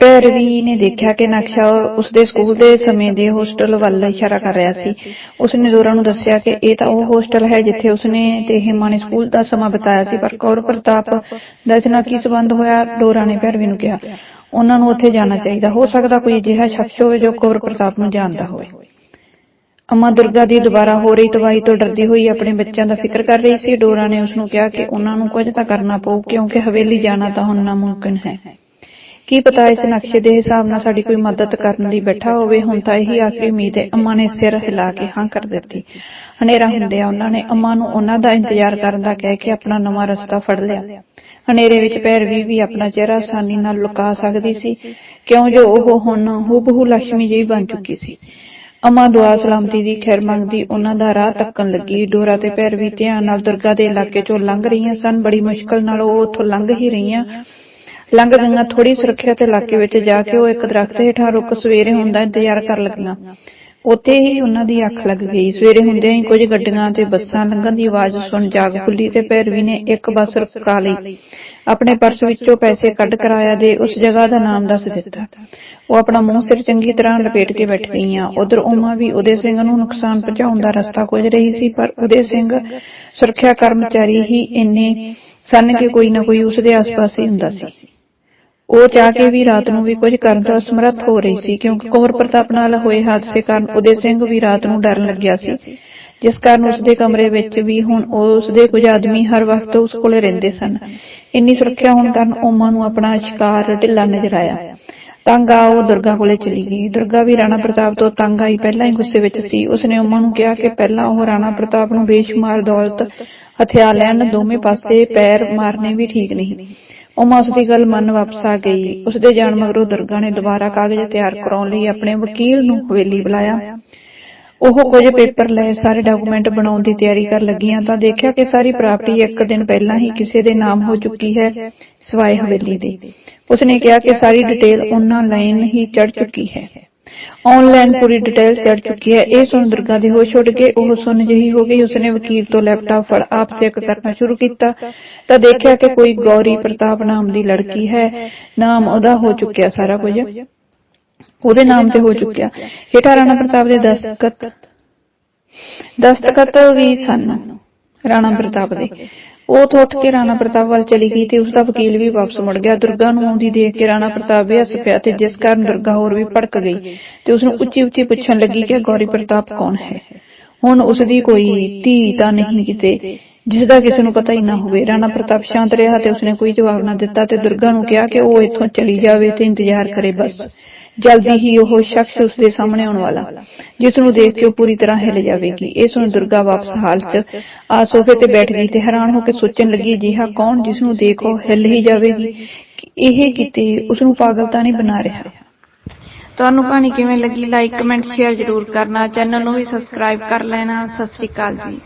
ਪੈਰਵੀ ਨੇ ਦੇਖਿਆ ਕਿ ਨਕਸ਼ਾ ਉਸਦੇ ਸਕੂਲ ਦੇ ਸਮੇਂ ਦੇ ਹੋਸਟਲ ਵੱਲ ਇਸ਼ਾਰਾ ਕਰ ਰਿਹਾ ਸੀ। ਉਸਨੇ ਡੋਰਾ ਨੂੰ ਦੱਸਿਆ ਕਿ ਇਹ ਤਾਂ ਉਹ ਹੋਸਟਲ ਹੈ ਜਿੱਥੇ ਉਸਨੇ ਤੇ ਹਿਮਾ ਨੇ ਸਕੂਲ ਦਾ ਸਮਾਂ ਬਿਤਾਇਆ ਸੀ, ਪਰ ਕੌਰ ਪ੍ਰਤਾਪ ਦਾ ਇਸ ਨਾਲ ਕੀ ਸਬੰਧ ਹੋਇਆ, ਡੋਰਾ ਨੇ ਪੈਰਵੀ ਨੂੰ ਕਿਹਾ। ਉਹਨਾਂ ਨੂੰ ਉੱਥੇ ਜਾਣਾ ਚਾਹੀਦਾ। ਹੋ ਸਕਦਾ ਕੋਈ ਅਜਿਹਾ ਸ਼ਖਸ ਹੋਵੇ ਜੋ ਕੌਰ ਪ੍ਰਤਾਪ ਨੂੰ ਜਾਣਦਾ ਹੋਵੇ। ਅਮਾ ਦੁਰਗਾ ਦੀ ਦੁਬਾਰਾ ਹੋ ਰਹੀ ਤਬਾਹੀ ਤੋਂ ਡਰਦੀ ਹੋਈ ਆਪਣੇ ਬੱਚਿਆਂ ਦਾ ਫਿਕਰ ਕਰ ਰਹੀ ਸੀ। ਡੋਰਾ ਨੇ ਉਸ ਨੂੰ ਕਿਹਾ ਕਿ ਉਹਨਾਂ ਨੂੰ ਕੁਝ ਤਾਂ ਕਰਨਾ ਪਊ, ਕਿਉਂਕਿ ਹਵੇਲੀ ਜਾਣਾ ਤਾਂ ਹੁਣ ਨਾਮੁਮਕਿਨ ਹੈ। ਕੀ ਪਤਾ ਇਸ ਨਕਸ਼ੇ ਦੇ ਹਿਸਾਬ ਨਾਲ ਸਾਡੀ ਕੋਈ ਮਦਦ ਕਰਨ ਲਈ ਬੈਠਾ ਹੋਵੇ ਹੁਣ ਤਾਂ ਇਹੀ ਆਖਰੀ ਉਮੀਦ ਹੈ ਅੰਮਾ ਨੇ ਸਿਰ ਹਿਲਾ ਕੇ ਹਾਂ ਕਰ ਦਿੱਤੀ। ਹਨੇਰਾ ਹੁੰਦਿਆਂ ਉਹਨਾਂ ਨੇ ਅੰਮਾ ਨੂੰ ਉਹਨਾਂ ਦਾ ਇੰਤਜ਼ਾਰ ਕਰਨ ਦਾ ਕਹਿ ਕੇ ਆਪਣਾ ਨਵਾਂ ਰਸਤਾ ਫੜ ਲਿਆ। ਹਨੇਰੇ ਵਿੱਚ ਪੈਰਵੀ ਵੀ ਆਪਣਾ ਚਿਹਰਾ ਆਸਾਨੀ ਨਾਲ ਲੁਕਾ ਸਕਦੀ ਸੀ ਕਿਉਂ ਜੋ ਉਹ ਹੁਣ ਹੂਬਹੂ ਲక్ష్ਮੀ ਜਿਹੀ ਬਣ ਚੁੱਕੀ ਸੀ। ਅਮਾ ਦੁਆ ਸਲਾਮਤੀ ਦੀ ਖੈਰ ਮੰਗਦੀ ਉਹਨਾਂ ਦਾ ਰਾਹ ਤੱਕਣ ਲੱਗੀ। ਡੋਰਾ ਤੇ ਪੈਰਵੀ ਧਿਆਨ ਨਾਲ ਦੁਰਗਾ ਦੇ ਇਲਾਕੇ ਚੋਂ ਲੰਘ ਰਹੀਆਂ ਸਨ ਬੜੀ ਮੁਸ਼ਕਲ ਨਾਲ ਉਹ ਉੱਥੋਂ ਲੰਘ ਹੀ ਰਹੀਆਂ। ਲੰਘ ਗਈਆਂ ਥੋੜੀ ਸੁਰੱਖਿਅਤ ਇਲਾਕੇ ਵਿੱਚ ਜਾ ਕੇ ਉਹ ਇੱਕ ਦਰਖਤ ਹੇਠਾਂ ਰੁਕ ਸਵੇਰੇ ਹੁੰਦਾ ਇੰਤਜ਼ਾਰ ਕਰ ਲੱਗੀਆਂ। ਉੱਥੇ ਹੀ ਉਹਨਾਂ ਦੀ ਅੱਖ ਲੱਗ ਗਈ। ਸਵੇਰੇ ਹੁੰਦਿਆਂ ਹੀ ਕੁਝ ਗੱਡੀਆਂ ਤੇ ਬੱਸਾਂ ਲੰਘਣ ਦੀ ਆਵਾਜ਼ ਸੁਣ ਜਾਗ ਖੁੱਲੀ ਤੇ ਭੈਰਵੀ ਨੇ ਇੱਕ ਬੱਸ ਰੁਕਾ ਲਈ। ਆਪਣੇ ਪਰਸ ਵਿੱਚੋਂ ਪੈਸੇ ਕੱਢ ਕਰਾਇਆ ਦੇ ਉਸ ਜਗ੍ਹਾ ਦਾ ਨਾਮ ਦੱਸ ਦਿੱਤਾ। ਉਹ ਆਪਣਾ ਮੂੰਹ ਸਿਰ ਚੰਗੀ ਤਰ੍ਹਾਂ ਲਪੇਟ ਕੇ ਬੈਠ ਗਈਆਂ। ਉਧਰ ਉਮਾ ਵੀ ਉਹਦੇ ਸਿੰਘ ਨੂੰ ਨੁਕਸਾਨ ਪਹੁੰਚਾਉਣ ਦਾ ਰਸਤਾ ਖੋਜ ਰਹੀ ਸੀ, ਪਰ ਉਹਦੇ ਸਿੰਘ ਸੁਰੱਖਿਆ ਕਰਮਚਾਰੀ ਹੀ ਇੰਨੇ ਸਨ ਕਿ ਕੋਈ ਨਾ ਕੋਈ ਉਸਦੇ ਆਸ-ਪਾਸ ਹੀ ਹੁੰਦਾ ਸੀ। ਉਹ ਚਾਹ ਕੇ ਵੀ ਰਾਤ ਨੂੰ ਵੀ ਕੁਝ ਕਰਨ ਤੋਂ ਅਸਮਰੱਥ ਹੋ ਰਹੀ ਸੀ ਕਿਉਂਕਿ ਕੌਰ ਪ੍ਰਤਾਪ ਨਾਲ ਹੋਏ ਹਾਦਸੇ ਕਾਰਨ ਉਦੇ ਸਿੰਘ ਵੀ ਰਾਤ ਨੂੰ ਡਰਨ ਲੱਗਿਆ ਸੀ ਜਿਸ ਕਾਰਨ ਉਸਦੇ ਕਮਰੇ ਵਿੱਚ ਵੀ ਹੁਣ ਉਸਦੇ ਕੁਝ ਆਦਮੀ ਹਰ ਵਕਤ ਉਸ ਕੋਲੇ ਰਹਿੰਦੇ ਸਨ। ਇੰਨੀ ਸੁਰੱਖਿਆ ਹੋਣ ਕਾਰਨ ਓਮਾ ਨੂੰ ਆਪਣਾ ਸ਼ਿਕਾਰ ਢਿੱਲਾ ਨਜ਼ਰ ਆਇਆ। ਤੰਗ ਆ ਉਹ ਦੁਰਗਾ ਕੋਲੇ ਚਲੀ ਗਈ। ਦੁਰਗਾ ਵੀ ਰਾਣਾ ਪ੍ਰਤਾਪ ਤੋਂ ਤੰਗ ਆਈ ਪਹਿਲਾਂ ਹੀ ਗੁੱਸੇ ਵਿੱਚ ਸੀ। ਉਸਨੇ ਓਮਾ ਨੂੰ ਕਿਹਾ ਕਿ ਪਹਿਲਾਂ ਉਹ ਰਾਣਾ ਪ੍ਰਤਾਪ ਨੂੰ ਬੇਸ਼ੁਮਾਰ ਦੌਲਤ ਹਥਿਆ ਲੈਣ ਦੋਵੇਂ ਪਾਸੇ ਪੈਰ ਮਾਰਨੇ ਵੀ ਠੀਕ ਨਹੀਂ ਉਮਾ ਉਸ ਦੀ ਗੱਲ ਮੰਨ ਵਾਪਸ ਆ ਗਈ। ਉਸ ਦੇ ਜਾਣ ਮਗਰੋਂ ਦੁਰਗਾ ਨੇ ਦੁਬਾਰਾ ਕਾਗਜ਼ ਤਿਆਰ ਕਰਾਉਣ ਲਈ ਆਪਣੇ ਵਕੀਲ ਨੂੰ ਹਵੇਲੀ ਬੁਲਾਇਆ। ਉਹ ਕੁਝ ਪੇਪਰ ਲੈ ਸਾਰੇ ਡਾਕੂਮੈਂਟ ਬਣਾਉਣ ਦੀ ਤਿਆਰੀ ਕਰ ਲੱਗੀਆਂ ਤਾਂ ਦੇਖਿਆ ਕਿ ਸਾਰੀ ਪ੍ਰਾਪਰਟੀ ਇੱਕ ਦਿਨ ਪਹਿਲਾਂ ਹੀ ਕਿਸੇ ਦੇ ਨਾਮ ਹੋ ਚੁੱਕੀ ਹੈ, ਸਵਾਏ ਹਵੇਲੀ ਦੇ। ਉਸਨੇ ਕਿਹਾ ਕਿ ਸਾਰੀ ਡਿਟੇਲ ਉਹਨਾਂ ਲਾਈਨ ਹੀ ਚੜ ਚੁੱਕੀ ਹੈ। ਆਨਲਾਈਨ ਪੂਰੀ ਡਿਟੇਲ ਚੜ ਚੁੱਕੀ ਹੈ। ਇਹ ਸੁਣ ਦੁਰਗਾ ਦੇ ਹੋਸ਼ ਉੱਡ ਕੇ ਉਹ ਸੁਣ ਜਿਹੀ ਹੋ ਗਈ। ਉਸਨੇ ਵਕੀਲ ਤੋਂ ਲੈਪਟਾਪ ਫੜ ਆਪ ਚੈੱਕ ਕਰਨਾ ਸ਼ੁਰੂ ਕੀਤਾ। ਤਾਂ ਦੇਖਿਆ ਕਿ ਕੋਈ ਗੌਰੀ ਪ੍ਰਤਾਪ ਨਾਮ ਦੀ ਲੜਕੀ ਹੈ। ਨਾਮ ਉਹਦਾ ਹੋ ਚੁੱਕਿਆ ਸਾਰਾ ਕੁਝ। ਉਹਦੇ ਨਾਮ ਤੇ ਹੋ ਚੁੱਕਿਆ। ਹੇਠਾਂ ਰਾਣਾ ਪ੍ਰਤਾਪ ਦੇ ਦਸਤਖਤ। ਦਸਤਖਤ ਵੀ ਸਨ। ਰਾਣਾ ਪ੍ਰਤਾਪ ਦੇ। ਉਹ ਤੋਂ ਉੱਠ ਕੇ ਰਾਣਾ ਪ੍ਰਤਾਪ ਵੱਲ ਚਲੀ ਗਈ ਤੇ ਉਸ ਦਾ ਵਕੀਲ ਵੀ ਵਾਪਸ ਮੁੜ ਗਿਆ। ਦੁਰਗਾ ਨੂੰ ਆਉਂਦੀ ਦੇਖ ਕੇ ਰਾਣਾ ਪ੍ਰਤਾਪ ਵੀ ਪਿਆ ਤੇ ਜਿਸ ਕਾਰਨ ਦੁਰਗਾ ਹੋਰ ਵੀ ਭੜਕ ਗਈ ਤੇ ਉਸ ਨੂੰ ਉੱਚੀ ਉੱਚੀ ਪੁੱਛਣ ਲੱਗੀ ਕਿ ਗੌਰੀ ਪ੍ਰਤਾਪ ਕੌਣ ਹੈ? ਹੁਣ ਉਸ ਦੀ ਕੋਈ ਧੀ ਤਾਂ ਨਹੀਂ ਕਿਸੇ ਜਿਸ ਦਾ ਕਿਸੇ ਨੂੰ ਪਤਾ ਹੀ ਨਾ ਹੋਵੇ। ਰਾਣਾ ਪ੍ਰਤਾਪ ਸ਼ਾਂਤ ਰਿਹਾ ਤੇ ਉਸਨੇ ਕੋਈ ਜਵਾਬ ਨਾ ਦਿੱਤਾ ਤੇ ਦੁਰਗਾ ਨੂੰ ਕਿਹਾ ਕਿ ਉਹ ਇੱਥੋਂ ਚਲੀ ਜਾਵੇ ਤੇ ਇੰਤਜ਼ਾਰ ਕਰੇ ਬਸ। ਜਲਦੀ ਹੀ ਉਹ ਸ਼ਖਸ ਉਸ ਦੇ ਸਾਹਮਣੇ ਆਉਣ ਵਾਲਾ, ਜਿਸ ਨੂੰ ਦੇਖ ਕੇ ਉਹ ਪੂਰੀ ਤਰ੍ਹਾਂ ਹਿੱਲ ਜਾਵੇਗੀ। ਇਹ ਸੁਣ ਦੁਰਗਾ ਵਾਪਸ ਹਾਲ 'ਚ ਆ ਸੋਫੇ ਤੇ ਬੈਠ ਗਈ ਤੇ ਹੈਰਾਨ ਹੋ ਕੇ ਸੋਚਣ ਲੱਗੀ ਜਿਹਾ ਕੌਣ ਜਿਸ ਨੂੰ ਦੇਖ ਉਹ ਹਿੱਲ ਹੀ ਜਾਵੇਗੀ? ਇਹ ਕਿਤੇ ਉਸ ਨੂੰ ਪਾਗਲ ਤਾਂ ਨਹੀਂ ਬਣਾ ਰਿਹਾ। ਤੁਹਾਨੂੰ ਕਹਾਣੀ ਕਿਵੇਂ ਲੱਗੀ? ਲਾਈਕ ਕਮੈਂਟ ਸ਼ੇਅਰ ਜ਼ਰੂਰ ਕਰਨਾ। ਚੈਨਲ ਨੂੰ ਵੀ ਸਬਸਕ੍ਰਾਈਬ ਕਰ ਲੈਣਾ। ਸਤਿ ਸ੍ਰੀ ਅਕਾਲ ਜੀ।